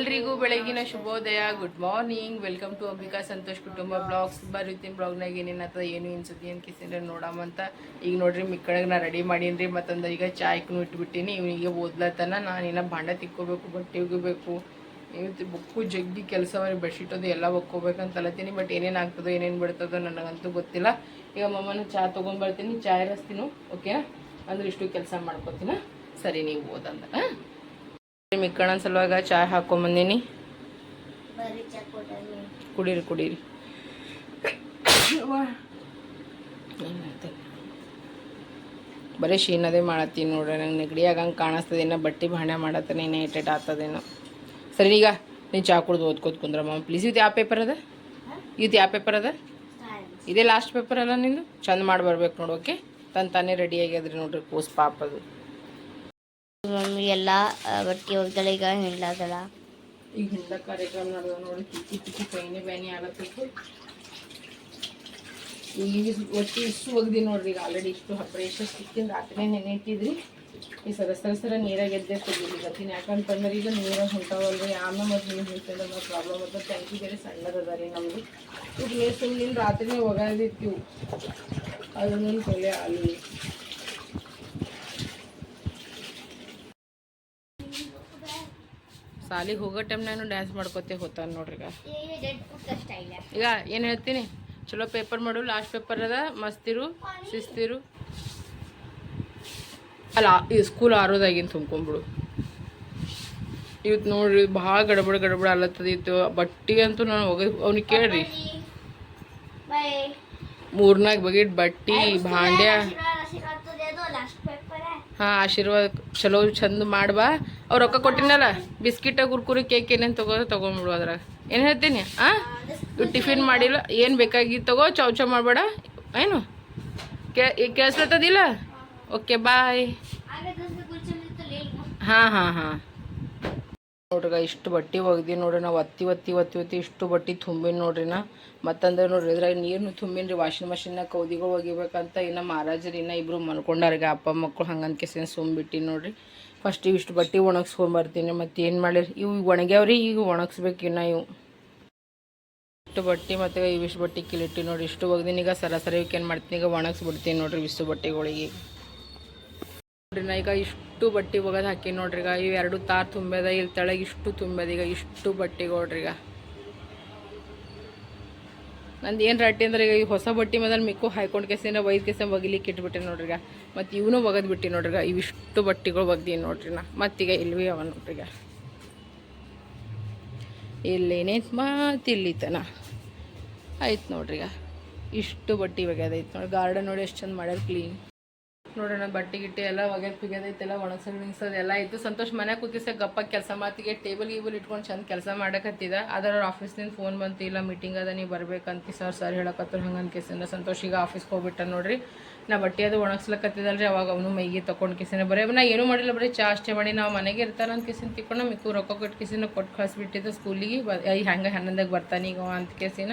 ಎಲ್ರಿಗೂ ಬೆಳಗಿನ ಶುಭೋದಯ. Good morning welcome to Ambika Santosh ಕುಟುಂಬ ಬ್ಲಾಗ್ಸ್ ಬರುತ್ತೀನಿ ಬ್ಲಾಗ್ನಾಗ ಏನೇನು ಅಥವಾ ಏನು ಸುದ್ದಿ, ಏನು ಅಂತ. ನೋಡಮಂತ ಈಗ ನೋಡ್ರಿ, ಮಿಕ್ಕಳಗೆ ನಾ ರೆಡಿ ಮಾಡೀನಿ ಮತ್ತೊಂದು ಈಗ ಚಾಯ್ಗೂ ಇಟ್ಬಿಟ್ಟಿನಿ. ಇವನಿಗೆ ಓದ್ಲತ್ತನ ನಾನು ಭಾಂಡ ತಿಕ್ಕೋಬೇಕು, ಬಟ್ಟೆ ಒಗಿಬೇಕು ಇವತ್ತು ಬುಕ್ಕು, ಜಗ್ಗಿ ಕೆಲಸ ಬೆಡ್ಶೀಟ್ ಅದು ಎಲ್ಲ ಒಕ್ಕೋಬೇಕಂತ ಅಲತ್ತೀನಿ ಬಟ್ ಏನೇನು ಆಗ್ತದೋ, ಏನೇನು ಬಿಡ್ತದೋ ನನಗಂತೂ ಗೊತ್ತಿಲ್ಲ. ಈಗ ಮಮ್ಮನ ಚಾ ತೊಗೊಂಡ್ಬರ್ತೀನಿ ಚಾಯ್ ಇರಸ್ತೀನಿ ಓಕೆನಾ ಅಂದ್ರೆ ಇಷ್ಟು ಕೆಲಸ ಮಾಡ್ಕೋತೀನ? ಸರಿ, ನೀವು ಓದಂದ ಮಿಕ್ಕಣ ಸಲುವಾಗ ಚಾಯ್ ಹಾಕೊಂಬಂದೀನಿ ಕುಡೀರಿ ಕುಡೀರಿ? ಬರೀ ಶೀನದೇ ಮಾಡತ್ತೀನಿ ನೋಡ್ರಿ ನಂಗೆ ನೆಗಡಿ ಆಗಂಗೆ ಕಾಣಿಸ್ತದೇನೋ ಬಟ್ಟೆ ಭಾಣೆ ಮಾಡತ್ತೇನೆ ಇನ್ನೇ ಇಟ್ಟೆಟ್ ಆಗ್ತದೇನೋ. ಸರಿ ಈಗ ನೀನು ಚಾ ಕುಡ್ದು ಓದ್ಕೋತ ಕುಂದ್ರಮ್ಮ ಪ್ಲೀಸ್ ಇದು ಯಾವ ಪೇಪರ್ ಅದ? ಇದು ಯಾವ ಪೇಪರ್ ಅದ? ಇದೇ ಲಾಸ್ಟ್ ಪೇಪರ್ ಅಲ್ಲ ನಿಂದು? ಚಂದ ಮಾಡಿ ಬರ್ಬೇಕು ನೋಡೋಕೆ ಓಕೆ? ತನ್ನ ತಾನೇ ರೆಡಿ ಆಗ್ಯದ್ರಿ ನೋಡ್ರಿ ಕೂಸ್ ಪಾಪ ಅದು ಮಮ್ಮಿ ಎಲ್ಲ ಬಟ್ಟೆ ಈಗ ಹಿಂಡ್ಲಾಗಲ್ಲ ಈಗ ಹಿಂದ ಕಾರ್ಯಕ್ರಮ ನಡೆದ ನೋಡಿ ಕಿಚಿ ತಿಕ್ಕಿ ಕೈನೇ ಬ್ಯಾನಿ ಆಗತ್ತಿತ್ತು ಈಗ ಒಟ್ಟು ಇಷ್ಟು ಒಗ್ದಿ ನೋಡ್ರಿ, ಈಗ ಆಲ್ರೆಡಿ ಇಷ್ಟು ಹಬ್ಬ ಸಿಕ್ಕಿನ ರಾತ್ರಿ ನೆನೆ ಇಟ್ಟಿದ್ರಿ ಈ ಸರ ಸರ ಸರ ನೀರಾಗ ಎದ್ದೆ ತೆಗಿಲಿಕತ್ತೀನಿ ಯಾಕಂತಂದ್ರೆ ಈಗ ನೀರಾಗ ಹೊಂಟಾವಲ್ರಿ, ಆಮೇಲೆ ಮತ್ತು ನೀರು ಹೊಂಟದ ಪ್ರಾಬ್ಲಮ್ ಅದ ಟ್ಯಾಂಕಿ ಬೇರೆ ಸಣ್ಣದದ ರೀ ನಮ್ಮದು ಈಗ ನೀರು ಸುಮ್ಮನೆ ರಾತ್ರಿನೇ ಒಗಾದಿರ್ತೀವಿ ಅದನ್ನು ಕೊಲೆ ಅಲ್ಲಿ ಸಾಲಿಗೆ ಹೋಗೋ ಟೈಮ್ನಾಗೂ ಡ್ಯಾನ್ಸ್ ಮಾಡ್ಕೋತೆ ಹೋತಾನ ನೋಡ್ರಿ ಈಗ. ಈಗ. ಏನು ಹೇಳ್ತೀನಿ? ಚಲೋ ಪೇಪರ್ ಮಾಡು ಲಾಸ್ಟ್ ಪೇಪರ್ ಅದ ಮಸ್ತಿರು ಶಿಸ್ತಿರು ಅಲ್ಲ ಈ ಸ್ಕೂಲ್ ಆರೋದಾಗಿನ ತುಂಬ್ಕೊಂಬಿಡು ಇವತ್ತು ನೋಡ್ರಿ ಭಾಳ ಗಡಬಡ ಗಡಬಡ ಅಲ್ಲತ್ತದ ಇತ್ತು. ಬಟ್ಟಿಗಂತೂ ಅಂತೂ ನಾನು ಹೋಗ ಅವ್ನಿಗೆ ಕೇಳ್ರಿ. ಮೂರ್ನಾಲ್ಕು ಬಗೆಟ್ ಬಟ್ಟಿ ಭಾಂಡ್ಯ. ಹಾಂ ಆಶೀರ್ವಾದ ಚಲೋ ಚಂದ ಮಾಡ್ಬಾ ಅವ್ರು ರೊಕ್ಕ ಕೊಟ್ಟಿನಲ್ಲ ಬಿಸ್ಕಿಟ, ಕುರ್ಕುರಿ ಕೇಕ್ ಏನೇನು ತಗೋ ತೊಗೊಂಬಿಡು ಅದ್ರಾಗ. ಏನು ಹೇಳ್ತೀನಿ? ಹಾಂ ಟಿಫಿನ್ ಮಾಡಿಲ್ಲ, ಏನು ಬೇಕಾಗಿತ್ತು ತಗೋ ಚೌ ಚೌ ಮಾಡಬೇಡ. ಏನು? ಕೇ ಕೇಳಿಸ್ಲತ್ತದಿಲ್ಲ? ಓಕೆ ಬಾಯ್ ಹಾಂ ಹಾಂ ಹಾಂ. ನೋಡ್ರಿ ಇಷ್ಟು ಬಟ್ಟೆ ಒಗ್ದಿ ನೋಡ್ರಿ ನಾವು ಒತ್ತಿ ಒತ್ತಿ ಒತ್ತಿ ಒತ್ತಿ ಇಷ್ಟು ಬಟ್ಟೆ ತುಂಬಿನ ನೋಡ್ರಿ ನಾ. ಮತ್ತಂದ್ರೆ ನೋಡ್ರಿ, ಇದ್ರಾಗ ನೀರ್ನು ತುಂಬಿನ್ರಿ ವಾಷಿಂಗ್ ಮಷಿನ್ನ ಕೌದಿಗಳು ಒಗಿಬೇಕಂತ ಇನ್ನು ಮಹಾರಾಜರು ಇನ್ನು ಇಬ್ರು ಮನ್ಕೊಂಡಾರೀಗ ಅಪ್ಪ ಮಕ್ಕಳು ಹಂಗನ್ಕೆ ಕೆಸಿನ ಸುಮ್ಬಿಟ್ಟು ನೋಡ್ರಿ. ಫಸ್ಟ್ ಇಷ್ಟು ಬಟ್ಟೆ ಒಣಗಿಸ್ಕೊಂಡ್ ಬರ್ತೀನಿ, ಮತ್ತೆ ಏನು ಮಾಡಿರಿ ಇವು ಒಣಗ್ಯಾವ್ರಿ, ಈಗ ಒಣಗಿಸ್ಬೇಕು ಇನ್ನು ಇವು. ಇಷ್ಟು ಬಟ್ಟೆ ಮತ್ತು ಇವಿಷ್ಟು ಬಟ್ಟೆ ಕಿಲಿಟ್ಟಿ ನೋಡಿ ಇಷ್ಟು ಒಗ್ದಿನ. ಈಗ ಸರಾಸರಿ ಇವಕ್ಕೆ ಏನು ಮಾಡ್ತೀನಿ, ಈಗ ಒಣಗಿಸ್ಬಿಡ್ತೀನಿ ನೋಡ್ರಿ ಇಷ್ಟು ಬಟ್ಟೆಗಳಿಗೆ ನೋಡ್ರಿ, ನಾ ಈಗ ಇಷ್ಟು ಬಟ್ಟೆ ಒಗದು ಹಾಕಿ ನೋಡ್ರಿ, ಈಗ ಇವು ಎರಡು ತಾರ್ ತುಂಬ್ಯದ ಇಲ್ಲಿ ತೆಳಗೆ ಇಷ್ಟು ತುಂಬ್ಯದ, ಈಗ ಇಷ್ಟು ಬಟ್ಟೆಗಳ್ರಿ ಈಗ. ನಂದು ಏನು ರಟ್ಟಿ ಅಂದ್ರೆ ಈಗ ಹೊಸ ಬಟ್ಟೆ ಮೇಲೆ ಮಿಕ್ಕು ಹಾಯ್ಕೊಂಡು ಕೆಸಿನ ಒಯ್ದು ಕೆಸ ಒಗಿಲಿಕ್ಕೆ ಇಟ್ಬಿಟ್ಟೆ ನೋಡ್ರಿಗ. ಮತ್ತು ಇವನು ಒಗದು ನೋಡ್ರಿಗ. ಇವಿಷ್ಟು ಬಟ್ಟೆಗಳು ಒಗ್ದೀನಿ ನೋಡ್ರಿ ನಾ. ಮತ್ತೀಗ ಇಲ್ವಿ ಅವ ನೋಡ್ರಿಗ. ಇಲ್ಲೇನೇ ಮತ್ತು ಇಲ್ಲಿ ತನ ಆಯ್ತು ನೋಡ್ರಿಗ. ಇಷ್ಟು ಬಟ್ಟೆ ಒಗ್ಯದೈತೆ ನೋಡಿ. ಗಾರ್ಡನ್ ನೋಡಿ ಎಷ್ಟು ಚಂದ ಮಾಡ್ಯಾರ ಕ್ಲೀನ್ ನೋಡೋಣ, ಬಟ್ಟೆ ಗಿಟ್ಟೆ ಎಲ್ಲ ಒಗೆದ್ ಪಿಗದೈತೆಲ್ಲ ಒಣಗ್ಸೋದು ನಿಲ್ಸೋದು ಎಲ್ಲ ಇತ್ತು ಸಂತೋಷ್ ಮನೆ ಕೂತಿಸ ಗಪ್ಪ ಕೆಲಸ ಮಾತಿಗೆ, ಟೇಬಲ್, ಗೀಬಲ್ ಇಟ್ಕೊಂಡು ಚಂದ ಕೆಲಸ ಮಾಡಕತ್ತಿದ. ಅದರ ಅವ್ರ ಆಫೀಸ್ನಿಂದ ಫೋನ್ ಬಂತು, ಇಲ್ಲ ಮೀಟಿಂಗ್ ಅದ ನೀವು ಬರ್ಬೇಕಂತ ಸರ್ ಸರ್ ಹೇಳಕತ್ತರು ಹಂಗೆ ಅನ್ಕೇಸಿಂದ ಸಂತೋಷ್ ಈಗ ಆಫೀಸ್ಗೆ ಹೋಗ್ಬಿಟ್ಟ ನೋಡ್ರಿ. ನಾ ಬಟ್ಟೆ ಅದು ಒಣಗ್ಸ್ಲಕತ್ತಿದಲ್ರಿ, ಅವಾಗ ಅವನು ಮೈಗೆ ತೊಗೊಂಡು ಕಿಸಿನ ಬರೀ, ನಾ ಏನೂ ಮಾಡಿಲ್ಲ, ಬರೀ ಚಾ ಅಷ್ಟೇ ಮಾಡಿ, ನಾವು ಮನೆಗೆ ಇರ್ತಾರ ಅಂತ ಕಿಸಿನ ತಿಕ್ಕೊಂಡು ಮಿಕ್ಕು ರೊಕ್ಕ ಕೊಟ್ಟು ಕಿಸಿನ ಕೊಟ್ಟು ಕಳಿಸ್ಬಿಟ್ಟಿದ್ದ ಸ್ಕೂಲಿಗೆ. ಬ ಹೆಂಗೆ ಹನ್ನೊಂದಾಗ ಬರ್ತಾನೆ ಅಂತ ಕೇಸಿನ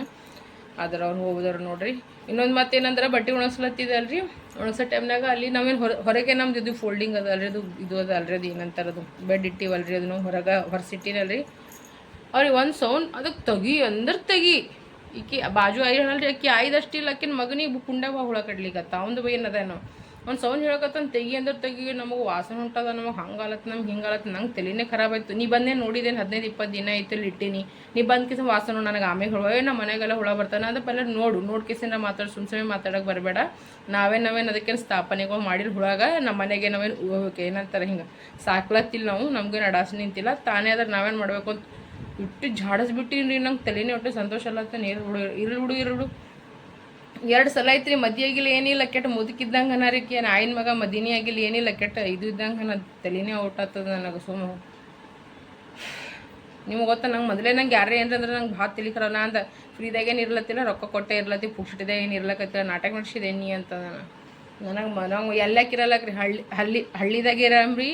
ಆದ್ರೆ ಅವ್ರು ಹೋಗಿದ್ರು ನೋಡ್ರಿ. ಇನ್ನೊಂದು ಮತ್ತೇನಂದ್ರೆ ಬಟ್ಟೆ ಒಣಗಿಸ್ಲತ್ತಿದಲ್ರಿ. ಒಣಗ್ಸೋ ಟೈಮ್ನಾಗ ಅಲ್ಲಿ ನಾವೇನು ಹೊರ ಹೊರಗೆ ನಮ್ದು ಇದು ಫೋಲ್ಡಿಂಗ್ ಅದ ಅಲ್ರಿ, ಅದು ಇದು ಅದ ಅಲ್ರಿ, ಅದು ಏನಂತಾರೆ ಅದು ಬೆಡ್ ಇಟ್ಟಿವಲ್ರಿ, ಅದನ್ನು ಹೊರಗೆ ಹೊರಸಿಟ್ಟಿನಲ್ರಿ ಅವ್ರಿಗೆ ಒಂದು ಸೌಂಡ್ ಅದಕ್ಕೆ ತೆಗಿ ಅಂದ್ರೆ ತೆಗಿ. ಈಕಿ ಬಾಜು ಆಯಿ ಹೇಳಲ್ರಿ, ಆಕಿ ಆಯ್ದಷ್ಟಿಲ್ಲ, ಆಕಿನ ಮಗನಿಗೆ ಕುಂಡಾಗ ಹುಳ ಕಡ್ಲಿಕ್ಕೆ ಅವಂದು ಬೈ ಒಂದು ಸೌಂಡ್ ಹೇಳಕತ್ತಂತ ತೆಗಿ ಅಂದ್ರೆ ತೆಗಿ ನಮಗೆ ವಾಸನೆ ಹೊಂಟದ ನಮಗೆ ಹಂಗಾಲತ್ ನಮ್ಗೆ ಹಿಂಗಾಲತ್ ನಂಗೆ ತಲೆನೇ ಖರಾಬ್ ಆಯ್ತು. ನೀ ಬಂದೇ ನೋಡಿದೇನು ಹದಿನೈದು ಇಪ್ಪತ್ತು ದಿನ ಆಯ್ತು ಇಟ್ಟಿನಿ. ನೀ ಬಂದ ಕಿಸ ವಾಸನೆ ನನಗೆ ಆಮೇಲೆ ಹುಳ ನಮ್ಮ ಮನೆಗೆಲ್ಲ ಹುಳ ಬರ್ತಾನೆ ಅಂದ್ರೆ ಪಲ್ಲ ನೋಡು ನೋಡಿ ಕಿಸಿನ ಮಾತಾಡಿ, ಸುಮ್ ಸುಮ್ಮನೆ ಮಾತಾಡೋಕೆ ಬರಬೇಡ. ನಾವೇ ನಾವೇನು ಅದಕ್ಕೇನು ಸ್ಥಾಪನೆಗಳು ಮಾಡಿಲ್ಲ ಹುಳಾಗ ನಮ್ಮ ಮನೆಗೆ ನಾವೇನು ಏನಂತಾರೆ ಹಿಂಗೆ, ಸಾಕ್ಲತ್ತಿಲ್ಲ ನಾವು ನಮ್ಗೇನು ಅಡಾಸ್ ನಿಂತಿಲ್ಲ, ತಾನೇ ಆದ್ರೆ ನಾವೇನು ಮಾಡಬೇಕು ಅಂತ ಇಟ್ಟು ಜಾಡಿಸ್ಬಿಟ್ಟಿನಿ ರೀ ನಂಗೆ ತಲೆನೇ ಒಟ್ಟು ಸಂತೋಷ ಅಲ್ಲತ್ತ ನೀರು ಹುಡುಗ ಇರ್ಲಿ ಹುಡು ಇರ್ಲಿ ಹುಡು. ಎರಡು ಸಲ ಐತ್ರಿ ಮದಿ ಆಗಿಲ್ಲ, ಏನಿಲ್ಲ, ಕೆಟ್ಟ ಮುದುಕಿದ್ದಂಗೆ ಅನ್ನೋರಿಕೆ ಏನು ಆಯಿನ ಮಗ ಮದಿನೇ ಆಗಿಲ್ಲ, ಏನಿಲ್ಲ, ಕೆಟ್ಟ ಇದು ಇದ್ದಂಗೆ ನನ್ನ ತಲೆನೇ ಔಟ್ ಆಗ್ತದೆ ನನಗೆ ಸುಮ್ಮ ನಿಮ್ಗೆ ಗೊತ್ತಾ, ನಂಗೆ ಮೊದಲೇ ನಂಗೆ ಯಾರೇ ಏನಂದ್ರೆ ನಂಗೆ ಭಾಳ ತಿಳಿಕರ ನಾ ಅಂದ ಫ್ರೀದಾಗೇನು ಇರ್ಲತ್ತಿಲ್ಲ, ರೊಕ್ಕ ಕೊಟ್ಟೆ ಇರ್ಲತ್ತಿ ಪುಕ್ಷಟಿದಾಗ ಏನು ಇರ್ಲಕತ್ತಿಲ್ಲ, ನಾಟಕ ನಡ್ಸಿದೆ ನೀ ಅಂತ ನಾನು. ನನಗೆ ಮ ನಾವು ಎಲ್ಲಕ್ಕಿರಲ್ಲಕ್ರಿ ಹಳ್ಳಿ ಹಳ್ಳಿ, ಹಳ್ಳಿದಾಗೆ ಇರಾಮ್ರಿ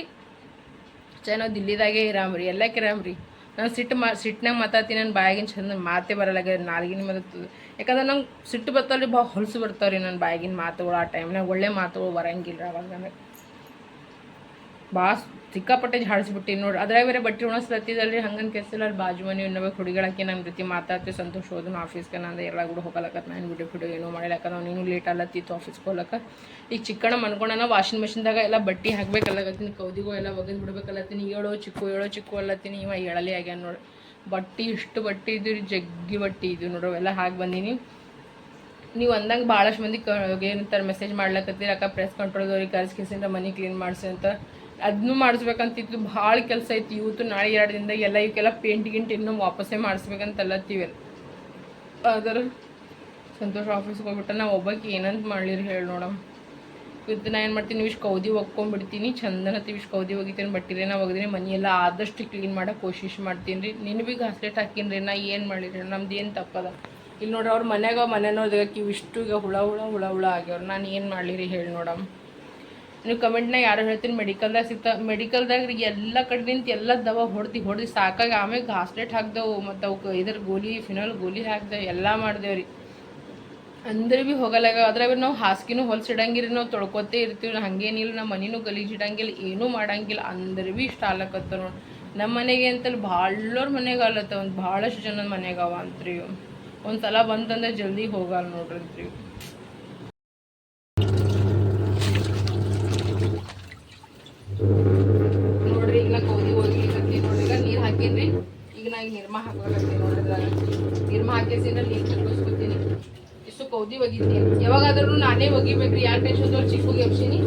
ಚೆನ್ನೋ ದಿಲ್ಲಿದಾಗೆ ಇರಾಮ್ರಿ ಎಲ್ಲಕ್ಕೆ ಇರಾಮ್ರಿ ನಾನು ಸಿಟ್ಟು ಮಾ ಸಿಟ್ಟಿನಾಗ ಮಾತಾಡ್ತೀನಿ ನನ್ನ ಬಾಯಾಗಿನ ಚಂದ ಮಾತೇ ಬರಲ್ಲ ನಾಲ್ಗಿನ ಮಾತು ಯಾಕಂದ್ರೆ ನಂಗೆ ಸಿಟ್ಟು ಬರ್ತಾವ್ರಿ ಭಾಳ ಹೊಲಸು ಬರ್ತಾವ್ರಿ ನನ್ನ ಬಾಯಿಗಿನ ಮಾತುಗಳು ಆ ಟೈಮ್ನಾಗ ಒಳ್ಳೆ ಮಾತುಗಳು ಬರಂಗಿಲ್ಲ ಅವಾಗ ನನಗೆ. ಭಾಳ ಸಿಕ್ಕಾಪಟ್ಟೆ ಜಾಡಿಸ್ಬಿಟ್ಟಿನಿ ನೋಡಿ. ಅದ್ರಾಗ ಬೇರೆ ಬಟ್ಟೆ ಉಣಸ್ಲತ್ತಿದಲ್ರಿ, ಹಂಗನ್ ಕೆಲಸಲ್ಲ ಅಲ್ಲಿ ಬಾಜು ಮನೆ ಇನ್ನೊಬ್ಬ ಹುಡುಗಳಾಕಿ ನನ್ನ ಜೊತೆ ಮಾತಾಡ್ತೀವಿ ಸಂತೋಷ ಹೋದನು ಆಫೀಸ್ಗೆ ನಂದು ಎಲ್ಲ ಕೂಡ ಹೋಗಲಕ್ಕ ನಾನು ಬಿಡು ಬಿಡು, ಏನು ಮಾಡಲಕ್ಕ ನಾವು ನೀನು ಲೇಟ್ ಅಲ್ಲತ್ತಿತ್ತು ಆಫೀಸ್ಗೆ ಹೋಗ್ಲಕ್ಕ ಈಗ ಚಿಕ್ಕಣ್ಣ ಮನ್ಕೊಂಡನ ವಾಷಿಂಗ್ ಮಿಷಿನ್ದಾಗ ಎಲ್ಲ ಬಟ್ಟೆ ಹಾಕ್ಬೇಕಲ್ಲತ್ತೀನಿ ಕೌದಿಗೂ ಎಲ್ಲ ಒಗೆದು ಬಿಡ್ಬೇಕಲ್ಲತ್ತೀನಿ. ಏಳೋ ಚಿಕ್ಕು ಏಳೋ ಚಿಕ್ಕು ಅಲ್ಲತ್ತೀನಿ. ಇವ ಹೇಳಲಿ ಆಗ್ಯಾನ ನೋಡಿ. ಬಟ್ಟೆ, ಇಷ್ಟು ಬಟ್ಟೆ ಇದು ರೀ, ಜಗ್ಗಿ ಬಟ್ಟೆ ಇದು ನೋಡ್ರಿ ಅವೆಲ್ಲ ಹಾಕಿ ಬಂದೀನಿ. ನೀವು ಅಂದಂಗೆ ಭಾಳಷ್ಟು ಮಂದಿ ಕ ಏನಂತಾರೆ ಮೆಸೇಜ್ ಮಾಡ್ಲಕತ್ತೀರಿ, ಅಕ್ಕ ಪ್ರೆಸ್ ಕಂಟ್ರೋಲ್ದವ್ರಿಗೆ ಕರ್ಸಿ ಕಿಸಿಂದ ಮನೆ ಕ್ಲೀನ್ ಮಾಡಿಸಿ ಅಂತ. ಅದನ್ನೂ ಮಾಡಿಸ್ಬೇಕಂತಿತ್ತು, ಭಾಳ ಕೆಲಸ ಐತಿ ಇವತ್ತು, ನಾಳೆ ಎರಡು ದಿನದಾಗ ಎಲ್ಲ ಇವಕ್ಕೆಲ್ಲ ಪೇಂಟ್ ಗಿಂಟ್ ಇನ್ನೂ ವಾಪಸ್ಸೇ ಮಾಡಿಸ್ಬೇಕಂತಲ್ಲತ್ತೀವಿ ಅದರ ಸಂತೋಷ ಆಫೀಸ್ಗೆ ಹೋಗ್ಬಿಟ್ಟು ನಾವು ಒಬ್ಬಕ್ಕೆ ಏನಂತ ಮಾಡ್ಲಿರಿ ಹೇಳಿ ನೋಡಮ್ ಇವತ್ತು ನಾ ಏನು ಮಾಡ್ತೀನಿ ಇಷ್ಟು ಕೌದಿ ಒಕ್ಕೊಂಡ್ಬಿಡ್ತೀನಿ. ಚಂದನ ಇಷ್ಟು ಕೌದಿ ಒಗಿತೀನಿ ಬಟ್ಟಿರಿ ನಾ ಒಗ್ದಿನಿ ಎಲ್ಲ ಆದಷ್ಟು ಕ್ಲೀನ್ ಮಾಡೋ ಕೋಶಿಶ್ ಮಾಡ್ತೀನಿ ರೀ ನಿನ್ನ ಬಿ ಘಾಸ್ಲೆಟ್ ಹಾಕಿನ್ರಿ ನಾ, ಏನು ಮಾಡಿರಿ? ನಮ್ದು ಏನು ತಪ್ಪದ? ಇಲ್ಲಿ ನೋಡ್ರಿ ಅವ್ರ ಮನ್ಯಾಗ ಮನೆನೋದಕ್ಕೆ ಇಷ್ಟು ಈಗ ಹುಳ ಹುಳ ಹುಳ ಹುಳ ಆಗ್ಯವ್ರು. ನಾನು ಏನು ಮಾಡಲಿರಿ ಹೇಳಿ ನೋಡಮ್. ನೀವು ಕಮೆಂಟ್ನಾಗ ಯಾರು ಹೇಳ್ತೀನಿ, ಮೆಡಿಕಲ್ದಾಗ ಸಿಗ್ತಾ, ಮೆಡಿಕಲ್ದಾಗ ರೀ ಎಲ್ಲ ಕಡೆ ನಿಂತು ಎಲ್ಲ ದವ ಹೊಡ್ದು ಹೊಡ್ದು ಸಾಕಾಗಿ ಆಮೇಲೆ ಘಾಸ್ಲೆಟ್ ಹಾಕ್ದೆವು. ಮತ್ತು ಅವಕ್ಕೆ ಇದ್ರ ಗೋಲಿ, ಫಿನಲ್ ಗೋಲಿ ಹಾಕ್ದೆವು, ಎಲ್ಲ ಮಾಡಿದೆವು ರೀ ಅಂದ್ರೆ ಭೀ ಹೋಗಲ್ಲಾಗ ಅದ್ರಾಗ ನಾವು ಹಾಸಿಗೆನೂ ಹೊಲ್ಸಿಡಂಗಿಲ್ಲ ನಾವು ತೊಳ್ಕೊತೇ ಇರ್ತೀವಿ ಹಂಗೇನಿಲ್ಲ, ನಮ್ಮ ಮನೆನೂ ಗಲೀಜಿಡಂಗಿಲ್ಲ, ಏನೂ ಮಾಡಂಗಿಲ್ಲ, ಅಂದ್ರೆ ಭೀ ಇಷ್ಟ ಆಗ್ಲಕತ್ತ ನೋಡಿ. ನಮ್ಮ ಮನೆಗೆ ಅಂತಲ್ಲಿ ಭಾಳೋರ್ ಮನೆಗೆ ಅಲ್ಲತ್ತ ಒಂದು ಭಾಳಷ್ಟು ಜನದ ಮನೆಗೆ ಅವ ಅಂತ್ರಿ. ಒಂದು ಸಲ ಬಂತಂದ್ರೆ ಜಲ್ದಿ ಹೋಗಲ್ಲ ನೋಡ್ರಿ ಅಂತ್ರಿ. ಈಗ ನಾ ಹೋಗ್ಲಿಕತ್ತಿ ನೋಡ್ರಿ, ಈಗ ನೀರು ಹಾಕೀನಿ ಈಗ ನಾ ಈಗ ನಿರ್ಮಾ ನಿರ್ಮಾ ನೀರು ಕೌದಿ ಒಗಿತೀನಿ ಯಾವಾಗಾದ್ರೂ ನಾನೇ ಒಗಿಬೇಕ್ರಿ. ಯಾರು ಟೆನ್ಷನ್ ತೋರ್ ಚಿಕ್ಕಗೆ ಎಬ್ಸಿನಿ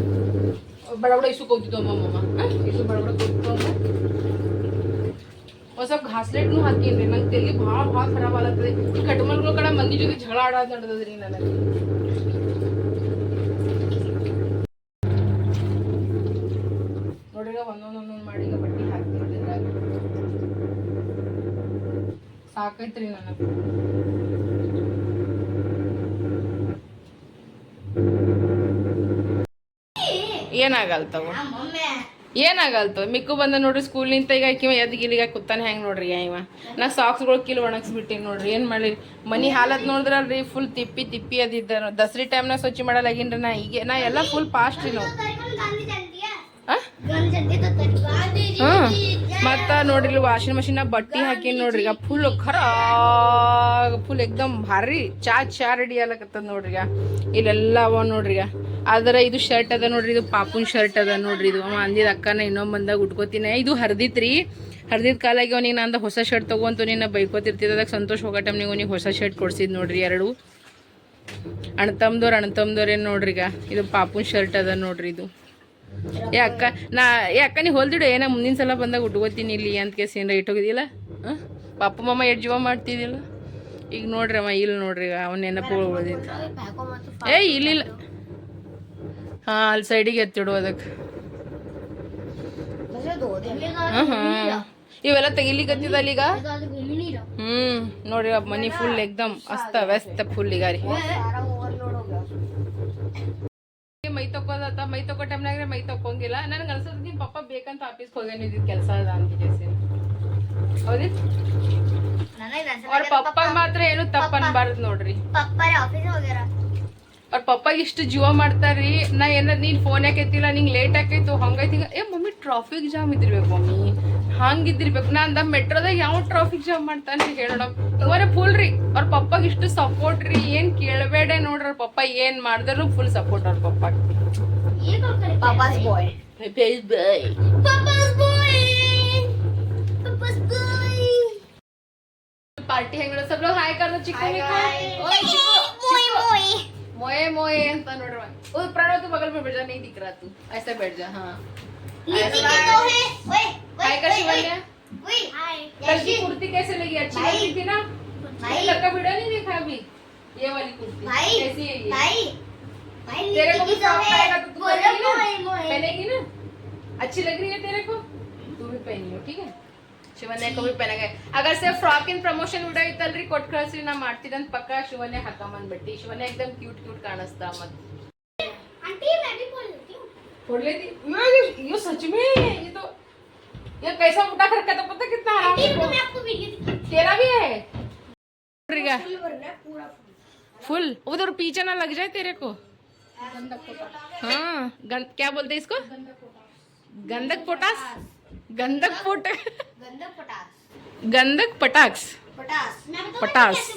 ಬಡ ಬಡ ಇಸುಕ್ ಕೌದಿ ಅಮ್ಮಮ್ಮ? ಇಸು ಬಡ ಬಡ ತೊಗೊಂಬ ಒಂದ್ ಸ್ವಲ್ಪ ಘಾಸ್ಲೆಟ್ನು ಹಾಕೀನಿ ನಂಗೆ ತಲೆ ಭಾಳ ಭಾಳ ಖರಾಬ್ ಆಗತ್ತದ ಈ ಕಟ್ಮಲ್ಗಳ ಕಡೆ ಮಂದಿ ಜೊತೆ ಜಗಳ ಆಡೋದು ನಡೆದದ್ರಿ ನನಗೆ. ನೋಡ್ರಿ ಒಂದೊಂದು ಒಂದೊಂದು ಒಂದೊಂದ್ ಮಾಡಿ ಈಗ ಬಟ್ಟೆ ಹಾಕ್ತೀನಿ. ಸಾಕೈತ್ರಿ ನನಗೆ. ಏನಾಗಲ್ತವ? ಏನಾಗಲ್ತು? ಮಿಕ್ಕು ಬಂದ ನೋಡ್ರಿ ಸ್ಕೂಲ್ ನಿಂತ ಈಗ ಆಕಿವ ಎದ್ದು ಗಿಲಿಗ ಕುತ್ತಾನೆ ಹೆಂಗೆ ನೋಡ್ರಿ ಇವ? ನಾ ಸಾಕ್ಸ್ಗಳು ಕಿಲ್ ಒಣಗಿಸ್ಬಿಟ್ಟಿನಿ ನೋಡ್ರಿ, ಏನು ಮಾಡಿ ಮನಿ ಹಾಲತ್ ನೋಡಿದ್ರಲ್ರಿ ಫುಲ್ ತಿಪ್ಪಿ ತಿಪ್ಪಿ ಅದಿದ್ದ ದಸರಿ ಟೈಮ್ನಾಗ ಸ್ವಚ್ಛ ಮಾಡಲಾಗಿನ್ರಿ ನಾ ಈಗ. ನಾ ಎಲ್ಲ ಫುಲ್ ಫಾಸ್ಟ್ ರೀ ನಾವು? ಹ್ಮ್. ಮತ್ತ ನೋಡ್ರಿ ವಾಷಿಂಗ್ ಮಷಿನ್ ಬಟ್ಟಿ ಹಾಕಿನಿ ನೋಡ್ರಿ ಈಗ ಫುಲ್ ಖರ ಫುಲ್ ಎಕ್ದಮ್ ಭಾರಿ ಚಾ ಚಾ ರೆಡಿ ಆಗ್ಲಕತ್ತದ ನೋಡ್ರಿ ಇಲ್ಲೆಲ್ಲ ಅವ ನೋಡ್ರಿ ಆದ್ರ ಇದು ಶರ್ಟ್ ಅದ ನೋಡ್ರಿ, ಇದು ಪಾಪುನ್ ಶರ್ಟ್ ಅದ ನೋಡ್ರಿ, ಇದು ಅವ ಅಂದಿದ ಅಕ್ಕನ ಇನ್ನೊಂದ್ ಬಂದಾಗ ಉಟ್ಕೋತೀನಿ. ಇದು ಹರ್ದಿತ್ರಿ. ಹರ್ದಿದ್ ಕಾಲಾಗಿ ಅವನಿಗೆ ನಾನು ಹೊಸ ಶರ್ಟ್ ತಗೊಂತು ನಿನ್ನ ಬೈಕೋತಿರ್ತಿದ್ದ ಅದಕ್ಕೆ ಸಂತೋಷ ಹೋಗೋ ಟೈಮ್ನಿಗೆ ಅವನಿಗೆ ಹೊಸ ಶರ್ಟ್ ಕೊಡ್ಸಿದ್ ನೋಡ್ರಿ ಎರಡು. ಅಣ್ತಮ್ದವ್ರು ಅಣ್ತಮ್ದವ್ರು ಏನು ನೋಡ್ರಿ ಈಗ? ಇದು ಪಾಪುನ್ ಶರ್ಟ್ ಅದ ನೋಡ್ರಿ ಇದು. ಏ ಅಕ್ಕ, ನಾ, ಏ ಅಕ್ಕ ನೀ ಹೊಲ್ದಿಡು ಏನ ಮುಂದಿನ ಸಲ ಬಂದಾಗ ಉಟ್ಕೋತೀನಿ ಇಲ್ಲಿ ಅಂತ ಕೇಸ್ ಏನರ ಇಟ್ಟೋಗಿದಿಲ್ಲ ಹಾಂ? ಪಾಪು ಮಮ್ಮ ಎಷ್ಟು ಜೀವ ಮಾಡ್ತಿದ್ದಿಲ್ಲ ಈಗ ನೋಡ್ರಿ ಅಮ್ಮ ಇಲ್ಲಿ ನೋಡ್ರಿ ಅವನ ನೆನಪು ಉಳ್ದಿತ್ತು ಇಲ್ಲಿಲ್ಲ ಹಾಂ ಅಲ್ಲಿ ಸೈಡಿಗೆ ಎತ್ತಿಡು ಅದಕ್ಕೆ ಹಾಂ ಇವೆಲ್ಲ ತೆಗಿಲಿಕತ್ತಿದಲ್ಲ ಈಗ ಹ್ಞೂ ನೋಡ್ರಿ ಮನಿ ಫುಲ್ ಎಕ್ದಮ್ ಅಸ್ತ ವ್ಯಸ್ತ ಫುಲ್ ಈಗ ರೀ. ಮೈ ತಕ್ಕೋದತ್ತ? ಮೈ ತಕ್ಕೋ ಟೈಮ್ನಾಗ ಮೈ ತಕ್ಕೊಂಗಿಲ್ಲ. ನನಗೆ ಅನ್ಸದ್ ನಿಮ್ಮ ಪಪ್ಪ ಬೇಕಂತ ಆಫೀಸ್ಗೆ ಹೋಗ್ಯಾನ ಇದ್ದಿದ್ದು ಕೆಲಸ ಅದ ಅಂತ ಕೇಸಿ ಹೌದಿ ಅವ್ರ ಪಪ್ಪ ಮಾತ್ರ ಏನು ತಪ್ಪ ಅನ್ಬಾರ್ದು ನೋಡ್ರಿ. ಪಪ್ಪ ಆಫೀಸ್ ಹೋಗ್ಯಾರ. ಅವ್ರ ಪಪ್ಪಾಗ ಇಷ್ಟು ಜೀವ ಮಾಡ್ತಾರ್ರಿ ನಾ ಏನಾರ ನೀನ್ ಫೋನ್ ಯಾಕೆ ಎತ್ತಿಲ್ಲ ನಿಂಗೆ ಲೇಟ್ ಆಕೈತು ಹಂಗೈತಿ ಏ ಮಮ್ಮಿ ಟ್ರಾಫಿಕ್ ಜಾಮ್ ಇದ್ದಿರ್ಬೇಕು ಮಮ್ಮಿ ಹಂಗಿದ್ದಿರ್ಬೇಕು ನಾ ಅಂದ ಮೆಟ್ರೋದಾಗ ಯಾವ ಟ್ರಾಫಿಕ್ ಜಾಮ್ ಮಾಡ್ತಾನೆ ಹೇಳೋಣ ಇವರ ಫುಲ್ ರೀ ಅವ್ರ ಪಪ್ಪಾಗ ಇಷ್ಟು ಸಪೋರ್ಟ್ ರೀ ಏನ್ ಕೇಳಬೇಡ ನೋಡ್ರಿ ಅವ್ರ ಪಪ್ಪ ಏನ್ ಮಾಡಿದ್ರು ಫುಲ್ ಸಪೋರ್ಟ್ ಅವ್ರ ಪಪ್ಪಾಗ ಪಾಪಾಸ್ ಬಾಯ್ ಪಾಪಾಸ್ ಬಾಯ್ ಪಾಪಾಸ್ ಬಾಯ್ ಪಾರ್ಟಿ ಹೆಂಗ್ सब लोग हाय कर दो चिकू ओए मोई मोई मोए ऑर्डर प्रणव के बगल में बैठ जा नहीं दिख रहा तू। ऐसे बैठ जा हाँ। कुर्ती कैसे लगी? अच्छी लगी थी ना? लड़का वीडियो नहीं देखा अभी? ये वाली कुर्ती। कैसी है ये? तेरे को भी शौक आएगा तो तू पहनेगी ना? अच्छी लग रही है तेरे को? तू भी पहन ठीक है? ಶಿವನ್ಯ को भी पहनेगा अगर से फ्रॉक इन प्रमोशन ವಿಡಿಯೋ ಇತ್ತಲ್ರಿ ಕೊಟ್ಟು ಕಳ್ಸಿ ನಾ ಮಾಡ್ತಿದಂತ ಪಕ್ಕ ಶಿವನ್ಯ ಹಾಕೊಂಬಂದ್ಬಿಟ್ಟು ಶಿವನ್ಯ एकदम ಕ್ಯೂಟ್ ಕ್ಯೂಟ್ ಕಾಣಿಸ್ತಾ ಮತ್ आंटी मैं भी बोल लेती हूँ फोड़ लेती ये ये सच में ये तो ये कैसा उठा कर रखा था पता कितना आराम आंटी से रुको मैं आपको वीडियो दिखाती तेरा भी है हूँ फुल भरना है पूरा फुल उधर पीछे ना लग जाए तेरे को हाँ गंद क्या बोलते हैं इसको ಗಂಧಕ್ ಪೊಟಾಸ್ गंधक पोट गंधक गंधक पटाक्स पटास। पटास।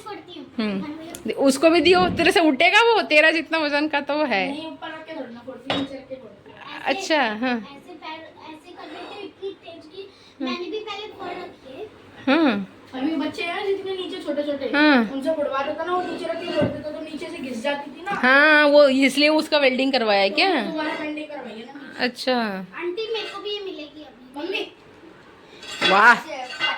हम्म। उसको भी दियो। तेरे से उठेगा वो? तेरा जितना वज़न का तो है। अच्छा हाँ।, हाँ।, हाँ।, हाँ। वो इसलिए उसका वेल्डिंग करवाया क्या? अच्छा। आंटी मेरे को भी ये मिलेगी वाह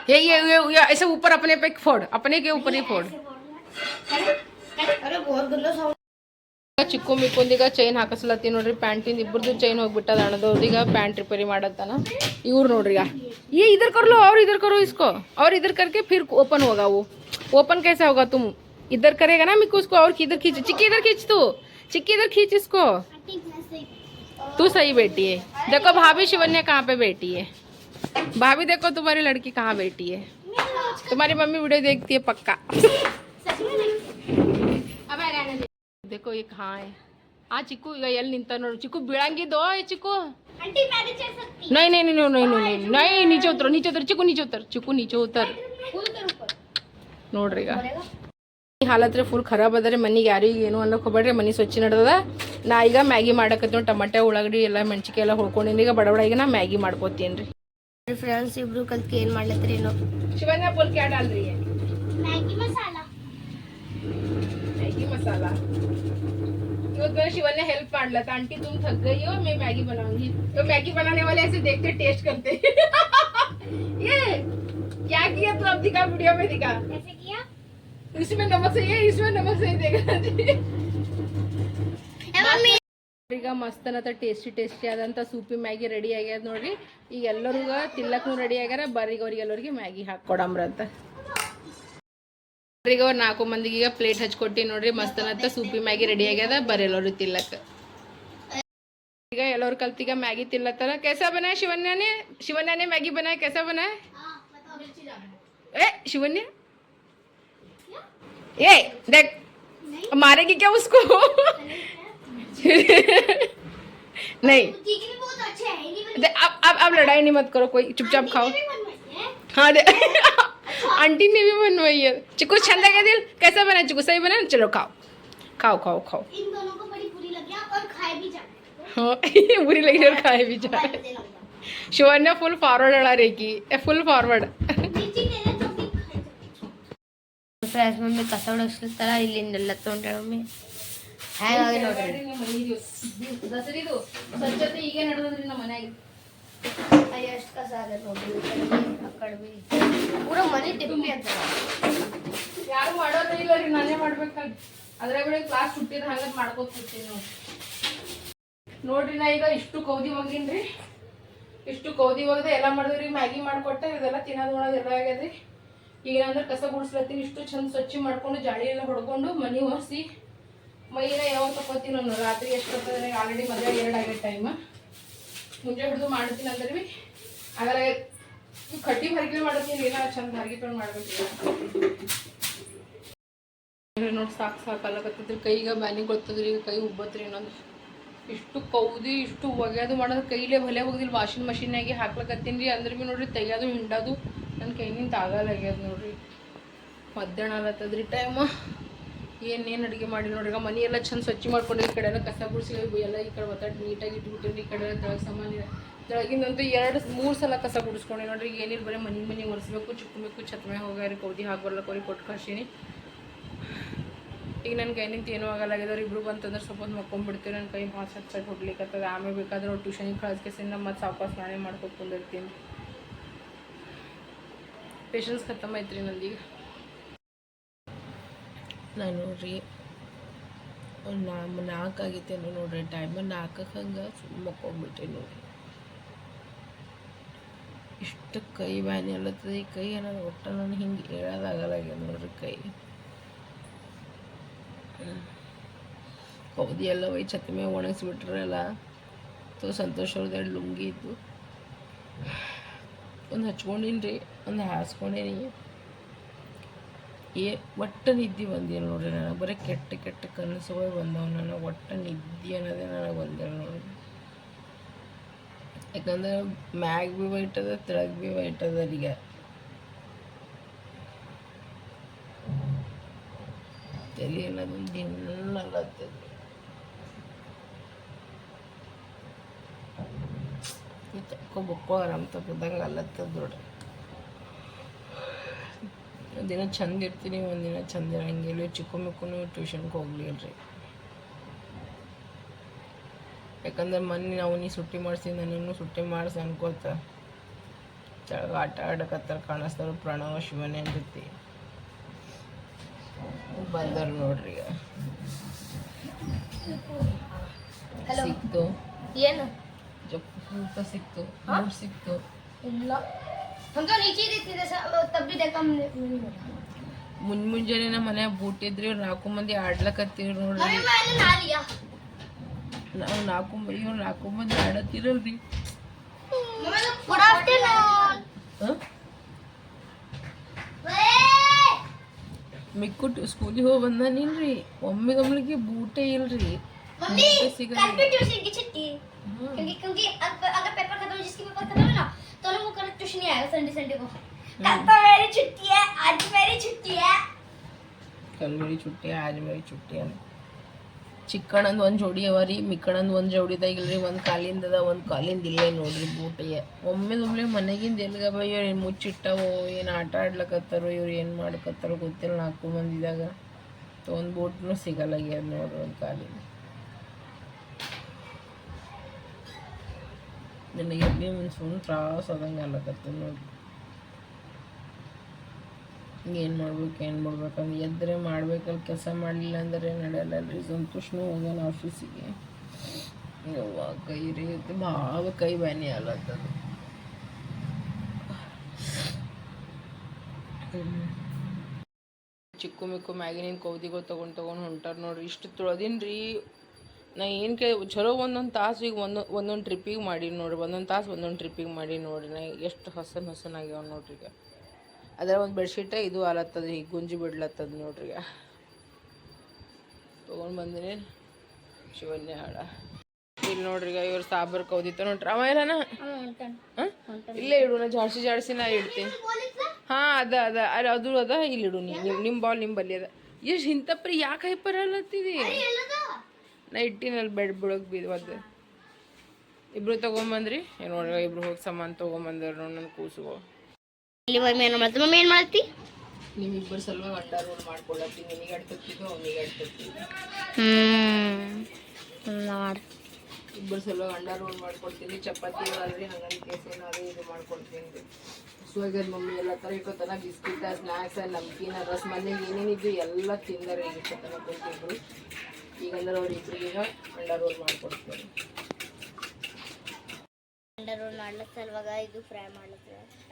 ये ये ये, ये ऐसे ऊपर अपने पे फोड़ अपने के ऊपर ही फोड़ ऐसे बोलना अरे बहुत गंदा साउंड ಚಿಕ್ಕು ಮಿಕ್ಕೊಂದೀಗ ಚೈನ್ ಹಾಕಿಸ್ಲತ್ತಿ ನೋಡ್ರಿ ಪ್ಯಾಂಟಿಂದ ಇಬ್ಬರದು ಚೈನ್ ಹೋಗ್ಬಿಟ್ಟದ ಅಣ್ಣದವ್ರದೀಗ ಪ್ಯಾಂಟ್ ರಿಪೇರಿ ಮಾಡತ್ತಾನ ಇವ್ರು ನೋಡ್ರಿ ಈಗ ये इधर कर लो और इधर करो इसको और इधर करके फिर ओपन होगा वो ओपन कैसे होगा तुम इधर करेगा ना मिक्कू उसको और इधर खींच चिक्की इधर खींच तू चिक्की इधर खींच इसको आंटी मैं सही तू सही बेटी है। देखो भाभी शिवन्या कहाँ पे बेटी है। भाभी देखो तुम्हारी लड़की कहाँ बेटी है। तुम्हारी मम्मी वीडियो देखती है पक्का। देखो ये कहाँ है। हाँ चिकू एल निंता चिकू बिड़ांगी दो ये चिकू। नहीं नहीं नहीं नहीं नहीं नहीं नहीं नीचे उतरो नीचे उतर चिकू नीचे उतर चिकू नीचे उतर। नोड़ रहेगा। ಈ ಹಾಲತ್ರ ಫುಲ್ ಖರಾಬ್ ಅದ್ರೆ ಮನೆಗೆ ಯಾರಿಗೆ ಏನು ಅನ್ನೋಕೆ ಹೋಗ್ಬೇಡ್ರಿ ಮನೆ ಸ್ವಚ್ಛ ನಡ್ದದ. ನಾ ಈಗ ಮ್ಯಾಗಿ ಮಾಡಕತ್ತೀನಿ ಟಮಟೆ ಉಳ್ಳಾಗಡ್ಡಿ ಎಲ್ಲ ಮೆಣಸಿಕೆ ಎಲ್ಲ ಹೊಳ್ಕೊಂಡಿನಿ ಈಗ ಬಡಬಡ ಈಗ ನಾ ಮ್ಯಾಗಿ ಮಾಡ್ಕೋತೀನಿ ರೀ. ಫ್ರೆಂಡ್ಸ್ ಇಬ್ರು ಕಲ್ತ್ಕೆ ಏನು ಮಾಡ್ಲತ್ರಿ ಏನು? ಶಿವನ ಪುಲ್ ಕ್ಯಾಡ್ ಅಲ್ರಿ. ಮ್ಯಾಗಿ ಮಸಾಲ. ಮ್ಯಾಗಿ ಮಸಾಲ. ಇವತ್ತು मैं ಹೆಲ್ಪ್ ने हेल्प मार लेता आंटी तुम थक ಮ್ಯಾಗಿ हो मैं ಮ್ಯಾಗಿ बनाऊंगी तो मैगी बनाने वाले ऐसे इसमें नमक सही है इसमें नमक सही देगा ए मम्मी ಈಗ ಮಸ್ತನತ ಟೇಸ್ಟಿ ಟೇಸ್ಟಿ ಆದಂಥ ಸೂಪಿ ಮ್ಯಾಗಿ ರೆಡಿ ಆಗ್ಯದ ನೋಡ್ರಿ ಈಗ ಎಲ್ಲರಿಗೂ ತಿಲ್ಲಕ್ಕೂ ರೆಡಿ ಆಗ್ಯಾರ ಬರ್ರಿಗೆ ಅವ್ರಿಗೆ ಎಲ್ಲರಿಗೆ ಮ್ಯಾಗಿ ಹಾಕ್ಕೊಡಂಬ್ರಂತ ಈಗ ಅವ್ರು ನಾಲ್ಕು ಮಂದಿಗೆ ಈಗ ಪ್ಲೇಟ್ ಹಚ್ಕೊಟ್ಟಿ ನೋಡ್ರಿ ಮಸ್ತನತ್ತ ಸೂಪಿ ಮ್ಯಾಗಿ ರೆಡಿ ಆಗ್ಯದ ಬರ್ರಿ ಎಲ್ಲರೂ ತಿಲ್ಲಕ್ಕ ಈಗ ಎಲ್ಲರೂ ಕಲ್ತೀಗ ಮ್ಯಾಗಿ ತಿಲ್ಲತ್ತಾರ कैसा बनाए शिवन्या ने शिवन्या ने मैगी बनाया कैसा बनाया हाँ ए देख मारेगी क्या उसको? नहीं। के अच्छे हैं ये अब अब अब लड़ाई नहीं मत करो कोई चुपचाप खाओ। ये हैं? हाँ दे। आंटी ने भी बनवाई है। चिकू छंदा क्या दिल? कैसा बना? चिकू सही बना? चलो खाओ। खाओ खाओ खाओ। इन दोनों को बड़ी बुरी लगी और खाए भी जाए हाँ। बुरी लगी और खाए भी जा शिवन्या फुल फॉरवर्ड अड़ा रहेगी फुल फॉरवर्ड ಫ್ರೆಂಡ್ಸ್ ಮಮ್ಮಿ ಕಸ ಹೊಡಿಸ್ತಾರ ಇಲ್ಲಿಂದೆಲ್ಲ ತೊಗೊಂಡಾಳ ಮಮ್ಮಿ. ಹ್ಯಾಂಗಾಗಿ ನೋಡ್ರಿ. ದಸರಿದು ಸ್ವಚ್ಛತೆ ಈಗ ನಡೆದ್ರಿ ನಮ್ಮ ಮನ್ಯಾಗ ಎಷ್ಟು ಕಸ ಆಗತ್ತೆ ನೋಡ್ರಿ. ಆ ಕಡೆ ಬಿ. ಪೂರ ಮನೆ ಟಿಪ್ಪಿ ಅಂತ. ಯಾರು ಮಾಡೋದೇ ಇಲ್ಲ ರೀ ನಾನೇ ಮಾಡ್ಬೇಕಲ್ಲ ಅದ್ರಾಗ ಬಿಡ ಕ್ಲಾಸ್ ಹುಟ್ಟಿದ ಹಂಗತ್ ಮಾಡ್ಕೋತ ನೋಡಿ ನೋಡ್ರಿ ನಾ ಈಗ ಇಷ್ಟು ಕೌದಿ ಹೋಗಿನ್ರಿ ಇಷ್ಟು ಕೌದಿ ಹೋಗದೆ ಎಲ್ಲ ಮಾಡಿದ್ರಿ ಮ್ಯಾಗಿ ಮಾಡ್ಕೊಟ್ಟೆ ಇದೆಲ್ಲ ತಿನ್ನೋದು ನೋಡೋದು ಎಲ್ಲ ಆಗ್ಯದ್ರಿ. ಈಗ ಅಂದ್ರೆ ಕಸ ಗುಡಿಸ್ಲತ್ತೀನಿ ಇಷ್ಟು ಚಂದ ಸ್ವಚ್ಛ ಮಾಡ್ಕೊಂಡು ಜಾಳಿ ಎಲ್ಲ ಹೊಡ್ಕೊಂಡು ಮನೆ ಒರೆಸಿ, ಮೈನ ಯಾವಾಗ ತಗೋತೀನಿ ರಾತ್ರಿ ಎಷ್ಟು ಬರ್ತದೆ ಆಲ್ರೆಡಿ ಮದುವೆ ಎರಡು ಆಗೈತೆ ಟೈಮ್ ಮುಂಜಾನೆ ಹಿಡಿದು ಮಾಡ್ತೀನಿ ಅಂದ್ರೆ ಬಿ ಆದರೆ ಕಟ್ಟಿ ಹರಗಿ ಮಾಡತ್ತೀನಿ ಏನೋ ಚಂದ ಹರಗಿಕೊಂಡು ಮಾಡ್ಬೇಕು. ನೋಡಿ ಸಾಕು ಸಾಕು ಅಲ್ಲಕತ್ತದ್ರಿ, ಕೈಗೆ ಬ್ಯಾನಿಗೆ ಗೊತ್ತದ್ರಿ ಈಗ ಕೈ ಉಬ್ಬತ್ರಿ ಇನ್ನೊಂದು. ಇಷ್ಟು ಕೌದಿ, ಇಷ್ಟು ಒಗೆಯೋದು ಮಾಡೋದು ಕೈಲೇ ಭಲೆ ಹೋಗುದಿಲ್ಲ ವಾಷಿಂಗ್ ಮಷಿನ್ನಾಗೆ ಹಾಕ್ಲಕತ್ತೀನಿ ರೀ ಅಂದ್ರೆ ಭೀ ನೋಡ್ರಿ, ತೆಗಿಯೋದು, ಹಿಂಡೋದು. ನನ್ನ ಕೈನಿಂದ ಆಗಲ್ಲಾಗ್ಯದ ನೋಡ್ರಿ. ಮಧ್ಯಾಹ್ನ ಆಗತ್ತದ್ರಿ ಟೈಮ್ ಏನೇನು ಅಡುಗೆ ಮಾಡಿ ನೋಡ್ರಿ. ಮನೆ ಎಲ್ಲ ಚಂದ ಸ್ವಚ್ಛ ಮಾಡ್ಕೊಂಡು ಈ ಕಡೆ ಎಲ್ಲ ಕಸ ಗುಡಿಸಿ ಎಲ್ಲ ಈ ಕಡೆ ಒತ್ತಾಡಿ ನೀಟಾಗಿ ಇಟ್ಬಿಟ್ಟಿರಿ ಈ ಕಡೆ ಎಲ್ಲ ಸಾಮಾನ್ಯ. ಸಾಮಾನು ತೆಳಗಿಂದಂತೂ ಎರಡು ಮೂರು ಸಲ ಕಸ ಗುಡಿಸ್ಕೊಂಡೆ ನೋಡ್ರಿ. ಏನಿಲ್ಲ ಬರೀ ಮನೆ ಮನೆ ಒರೆಸ್ಬೇಕು ಚಿಕ್ಕಬೇಕು ಛತ್ಮೆ ಹೋಗ್ಯಾರಿ ಕೌದಿ ಹಾಕಿ ಬರ್ಲಕ್ಕೆ ಕೊಟ್ಟು ಕಳ್ಸೀನಿ. ಈಗ ನನ್ನ ಕೈನಿಂದ ಏನೂ ಆಗಲ್ಲಾಗಿದವ್ರು ಇಬ್ಬರು ಬಂತಂದ್ರೆ ಸ್ವಲ್ಪ ಹೊತ್ತು ಮಕ್ಕೊಂಡ್ಬಿಡ್ತೀವಿ ನನ್ನ ಕೈ ಭಾಳ ಸಟ್ ಹೊಡ್ಲಿಕ್ಕೆ ಆಮೇಲೆ ಬೇಕಾದ್ರೆ ಅವ್ರು ಟ್ಯೂಷನಿಗೆ ಕಳ್ಸ್ಕೆಸಿಂದ ಮತ್ತೆ ವಾಪಸ್ ನಾನೇ ಮಾಡ್ಕೊಂಡು ಕುಂದಿರ್ತೀನಿ. ಪೇಷನ್ಸ್ ಖತಮ್ ಐತ್ರಿ ನಂದೀಗ ನಾನು ನೋಡ್ರಿ, ಒಂದು ನಾ ನಾಲ್ಕು ಆಗೈತೇನು ನೋಡ್ರಿ ಟೈಮ್ ನಾಲ್ಕಕ್ಕೆ ಹಂಗೆ ಮಕ್ಕೊಂಡ್ಬಿಟ್ಟೆ ನೋಡ್ರಿ. ಇಷ್ಟು ಕೈ ಬ್ಯಾನಿ ಅಲ್ಲತ್ತದ, ಈ ಕೈ ಅನ್ನೋದು ಒಟ್ಟು ನಾನು ಹಿಂಗೆ ಹೇಳೋದಾಗಲ್ಲಾಗ್ಯದ ನೋಡ್ರಿ ಕೈ. ಕೌದಿ ಎಲ್ಲ ಒಯ್ ಛತ್ತಿ ಮೇಲೆ ಒಣಗಿಸ್ಬಿಟ್ರಲ್ಲ, ತೋ ಸಂತೋಷ ಅವ್ರದ್ದು ಲುಂಗಿ ಇದ್ದು. ಒಂದು ಹಚ್ಕೊಂಡಿನಿ ಒಂದು ಹಾಸ್ಕೊಂಡೇನಿ. ಏ, ಒಟ್ಟು ನಿದ್ದೆ ಬಂದಿಲ್ಲ ನೋಡ್ರಿ ನನಗೆ. ಬರೀ ಕೆಟ್ಟ ಕೆಟ್ಟ ಕನಸುಗಳು ಬಂದವು ನನಗೆ. ಒಟ್ಟು ನಿದ್ದೆ ಅನ್ನೋದೇ ನನಗೆ ಬಂದಿಲ್ಲ ನೋಡ್ರಿ. ಯಾಕಂದ್ರೆ ಮ್ಯಾಗ್ ವೈಟ್ ಅದ ತೆಳಗ್ ಭೀ ಅದ ಈಗ. ತಲೆ ಅನ್ನೋದು ದಿನ್ನಲ್ಲತ್ತದ ತಕ್ಕೋ ಬಕ್ಕೋ ಆರಾಮ್ ತಪ್ಪದಂಗೆ ಅಲ್ಲತ್ತದ ನೋಡ್ರಿ ಒಂದಿನ ಚಂದ ಇರ್ತೀನಿ ಒಂದಿನ ಚಂದ ಇರಂಗಿಲ್ಲ. ಚಿಕ್ಕ ಮಕ್ಕಳು ಟ್ಯೂಷನ್ಗೆ ಹೋಗ್ಲಿಲ್ರಿ. ಯಾಕಂದ್ರೆ ಮೊನ್ನೆ ನಾವು ನೀ ಸುಟ್ಟಿ ಮಾಡಿಸಿ ನನ್ನನ್ನು ಸುಟ್ಟಿ ಮಾಡಿಸಿ ಅನ್ಕೋತ. ಕೆಳಗೆ ಆಟ ಆಡಕತ್ತಾರ ಕಾಣಿಸ್ತಾರ ಪ್ರಣವ ಶಿವನೇ ಜೊತೆ ಬಂದಾರ ನೋಡ್ರಿ ಈಗ. ಸಿಕ್ತು. ಏನು? ಊಟ ಸಿಕ್ತು ಸಿಕ್ತು. ಎಲ್ಲ ಮುನ್ ಮುಂಜಾನೆ ನಮ್ಮ ಮನೆ ಬೂಟಿದ್ರಿ ನಾಲ್ಕು ಮಂದಿ ಆಡ್ಲಕತ್ತೀರಿ ನೋಡ್ರಿ. ನಾವು ನಾಲ್ಕು ಮಂದಿ ಇವ್ರು ನಾಲ್ಕು ಮಂದಿ ಆಡತ್ತಿರಲ್ರಿ. ಮಿಕ್ಕುಟ್ಟು ಸ್ಕೂಲಿಗೆ ಹೋಗಿ ಬಂದ ನೀನ್ರಿ ಒಮ್ಮಿಗೊಮ್ಮಿಗೆ ಬೂಟೆ ಇಲ್ರಿ. ಸಿಗಲ್ಲ क्योंकि क्योंकि अब अगर पेपर खत्म हो जिसकी पेपर खत्म है ना तो ना वो कल ट्यूशन नहीं आएगा संडे संडे को कल तो मेरी छुट्टी है आज मेरी छुट्टी है ಕಲ್ ಮೇರಿ ಚುಟ್ಟಿ ಆಜ್ ಮೇರಿ ಚುಟ್ಟಿ ಅಂತ ಚಿಕ್ಕಣ್ಣಂದು ಒಂದು ಜೋಡಿ ಅವ ರೀ ಮಿಕ್ಕಣ್ಣಂದು ಒಂದು ಜೋಡಿದಾಗಿಲ್ರಿ ಒಂದು ಕಾಲಿಂದ ಅದ ಒಂದು ಕಾಲಿಂದ ಇಲ್ಲೇ ನೋಡ್ರಿ ಬೂಟಿಗೆ ಒಮ್ಮೆ ಒಮ್ಮೆ ಮನೆಗಿಂದ ಎಲ್ಗವ ಇವ್ರು ಏನು ಮುಚ್ಚಿಟ್ಟವೋ ಏನು ಆಟ ಆಡ್ಲಕತ್ತಾರೋ ಇವ್ರು ಏನು ಮಾಡ್ಕತ್ತಾರೋ ಗೊತ್ತಿಲ್ಲ ನಾಲ್ಕು ಮಂದಿದಾಗ ಒಂದು ಬೂಟ್ನು ಸಿಗಲ್ಲಾಗ್ಯದ ನೋಡ್ರಿ ಒಂದು ಕಾಲಿಂದ ನನಗೆ ಒಂದು ಸುಮ್ಮನೆ ತ್ರಾಸ ಆದಂಗೆ ಅಲ್ಲಕತ್ತದ ನೋಡಿ ಏನು ಮಾಡ್ಬೇಕು, ಏನು ಮಾಡ್ಬೇಕಂದ್ರೆ ಎದ್ರೆ ಮಾಡ್ಬೇಕಲ್ಲ ಕೆಲಸ ಮಾಡಲಿಲ್ಲ ಅಂದರೆ ನಡೆಯಲ್ಲ ರೀ ಸಂತೋಷನೂ ಹೋಗೋಣ ಆಫೀಸಿಗೆ ಯವ್ವ, ಕೈ ರೀ, ಭಾಳ ಕೈ ಬ್ಯಾನಿ ಅಲ್ಲತ್ತದು ಚಿಕ್ಕು ಮಿಕ್ಕು ಮ್ಯಾಗಿನಿಂದ ಕೌದಿಗಳು ತೊಗೊಂಡು ತೊಗೊಂಡು ಹೊಂಟಾರ ನೋಡ್ರಿ. ಇಷ್ಟು ತೊಳೆದಿನಿ ರೀ ನಾ ಏನು ಕೇಳಿ, ಚಲೋ ಒಂದೊಂದು ತಾಸು ಈಗ ಒಂದೊಂದು ಒಂದೊಂದು ಟ್ರಿಪ್ಪಿಗೆ ಮಾಡಿ ನೋಡ್ರಿ, ಒಂದೊಂದು ತಾಸು ಒಂದೊಂದು ಟ್ರಿಪ್ಪಿಗೆ ಮಾಡಿ ನೋಡ್ರಿ, ನಾ ಎಷ್ಟು ಹಸನ್ ಹೊಸನಾಗ್ಯಾವ ನೋಡ್ರಿ ಈಗ. ಅದರ ಒಂದು ಬೆಡ್ಶೀಟ ಇದು ಆಲತ್ತದ ಈಗ ಗುಂಜಿ ಬಿಡ್ಲತ್ತದ ನೋಡ್ರಿ ಈಗ. ತೊಗೊಂಡು ಬಂದಿನಿ ಶಿವನ್ಯ ಹಾಡ. ಇಲ್ಲಿ ನೋಡ್ರಿ ಈಗ ಇವ್ರು ಸಾಬರ್ ಕೌದಿತ್ತ ನೋಡ್ರಿ, ಅವ ಇಲ್ಲನ? ಇಲ್ಲೇ ಇಡು, ನಾ ಜಾಡ್ಸಿ ಜಾಡ್ಸಿ ನಾ ಇಡ್ತೀನಿ. ಹಾಂ, ಅದ ಅದ ಅಲ್ಲ ಅದು, ಅದ ಇಲ್ಲಿ ಇಡು ನೀ ನಿಮ್ಮ ನಿಮ್ಮ ಬಾಲ್ ನಿಂಬಲ್ಲಿ ಬಲ್ಲಿ ಅದ. ಎಷ್ಟು ಇಂಥಪ್ರಿ ಯಾಕೆ ಹೈಪರ್ ಅಲ್ಲತ್ತಿದಿ ನಾ ಇಟ್ಟಿನಲ್ಲಿ ಬೆಡ್ ಬಿಡೋಕೆ ಬಿದ್ದು ಇಬ್ರು ತೊಗೊಂಬಂದ್ರಿ. ಏನು ನೋಡ್ರಿ ಇಬ್ರು ಹೋಗಿ ಸಾಮಾನು ತೊಗೊಂಬಂದ್ರ ನೋಡಿ ನನ್ನ ಕೂಸುಗೋ ಇಲ್ಲಿ ಮಮ್ಮಿ ಏನು ಮಾಡ್ತಿ? ಮಮ್ಮಿ ಏನು ಮಾಡ್ತಿ? ನಿಮ್ಮಿಬ್ಬರು ಸಲುವಾಗಿ ಅಂಡ ರೋಲ್ ಮಾಡ್ಕೊಳತ್ತೀನಿ ನಿನಗೆ ಅಡ್ತತ್ತಿದ್ದು ಅವನಿಗೆ ಮಾಡಿ ಇಬ್ಬರು ಸಲುವಾಗಿ ಅಂಡ ರೋಲ್ ಮಾಡ್ಕೊಡ್ತೀನಿ ಚಪಾತಿ ಅಲ್ರಿ ಹಂಗಾಗಿ ಕೇಸ್ ಏನಾದ್ರು ಇದು ಮಾಡ್ಕೊಡ್ತೀನಿ ರೀ ಸುವಾಗದ ಮಮ್ಮಿ ಎಲ್ಲ ಥರ ಇಟ್ಟೋತನ ಬಿಸ್ಕಿಟ ಸ್ನ್ಯಾಕ್ಸ್ ನಮ್ಕಿನ ರಸ್ ಮನೆಗೆ ಏನೇನಿದ್ದು ಎಲ್ಲ ತಿಂದಾರೆ ಈಗ ಇಟ್ಟೋತನ ಕುಂತಿದ್ರು. ಈಗ ಅಂದ್ರೆ ಅವ್ರ ಇಬ್ಬರಿಗೆ ಅಂಡ ರೋಲ್ ಮಾಡ್ಕೊಡ್ತೀನಿ. ರೋಲ್ ಮಾಡ್ಲಕ್ಕ ಸಲುವಾಗ ಇದು ಫ್ರೈ ಮಾಡ್ಲಕ್ಕ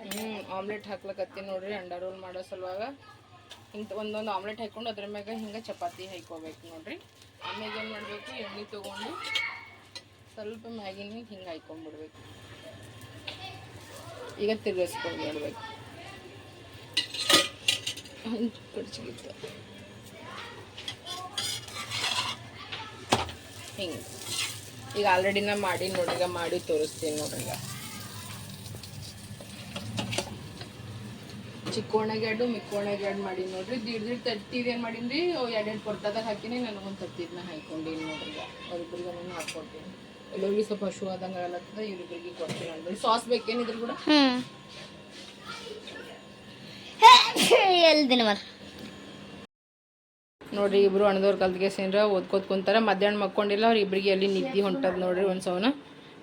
ಹ್ಞೂ ಆಮ್ಲೆಟ್ ಹಾಕ್ಲಕತ್ತೀನಿ ನೋಡ್ರಿ ಅಂಡ ರೋಲ್ ಮಾಡೋ ಸಲುವಾಗ. ಹಿಂಗೆ ಒಂದೊಂದು ಆಮ್ಲೆಟ್ ಹಾಕ್ಕೊಂಡು ಅದ್ರ ಮ್ಯಾಗ ಹಿಂಗೆ ಚಪಾತಿ ಹಾಕೋಬೇಕು ನೋಡ್ರಿ. ಆಮೇಲೆ ಏನು ಮಾಡಬೇಕು ಎಣ್ಣೆ ತೊಗೊಂಡು ಸ್ವಲ್ಪ ಮ್ಯಾಗಿನ ಹಿಂಗೆ ಹಾಕ್ಕೊಂಡ್ಬಿಡ್ಬೇಕು ಈಗ ತಿರ್ಗಿಸ್ಕೊಂಡು ನೋಡ್ಬೇಕು ಕಡ್ಚಿಗಿತ್ತು ಹಿಂಗೆ. ಈಗ ಆಲ್ರೆಡಿ ನಾ ಮಾಡಿ ನೋಡಿ, ಈಗ ಮಾಡಿ ತೋರಿಸ್ತೀನಿ ನೋಡ್ರಿಗ ಚಿಕ್ಕೋಣಗೆ ಎರಡು ಮಿಕ್ಕೋಣಗೆ ಎರಡು ಮಾಡಿ ನೋಡ್ರಿ. ದೀಡ್ ದೀಡ್ ತಟ್ಟಿದ್ ಏನು ಮಾಡೀನಿ ಎರಡೆರಡು ಕೊಡ್ತದಾಗ ಹಾಕಿನಿ ನನಗೊಂದು ತಟ್ಟಿದ್ನ ಹಾಕೊಂಡೀನಿ ನೋಡ್ರಿ ಅವ್ರಿಬ್ರಿಗೆ ನಾನು ಹಾಕ್ಕೊಡ್ತೀನಿ ಎಲ್ಲರಿಗೂ ಸ್ವಲ್ಪ ಹಶು ಆದಂಗೆ ಆಗಲತ್ತದ, ಇವ್ರಿಬ್ರಿಗೆ ಕೊಡ್ತೀನಿ ಅಂದ್ರೆ. ಸಾಸ್ ಬೇಕೇನಿದ್ರು ಕೂಡ? ಎಲ್ದಿನ ಮತ್ತೆ ನೋಡ್ರಿ, ಇಬ್ರು ಅಣ್ಣದವ್ರ ಕಲ್ತ್ಗೆ ಸೇನ್ರ ಓದ್ಕೋತ ಕುಂತಾರ. ಮಧ್ಯಾಹ್ನ ಮಕ್ಕೊಂಡಿಲ್ಲ, ಅವ್ರ ಇಬ್ಬರಿಗೆ ಎಲ್ಲಿ ನಿದ್ದೆ ಹೊಂಟದ ನೋಡ್ರಿ ಒಂದು ಸವನ.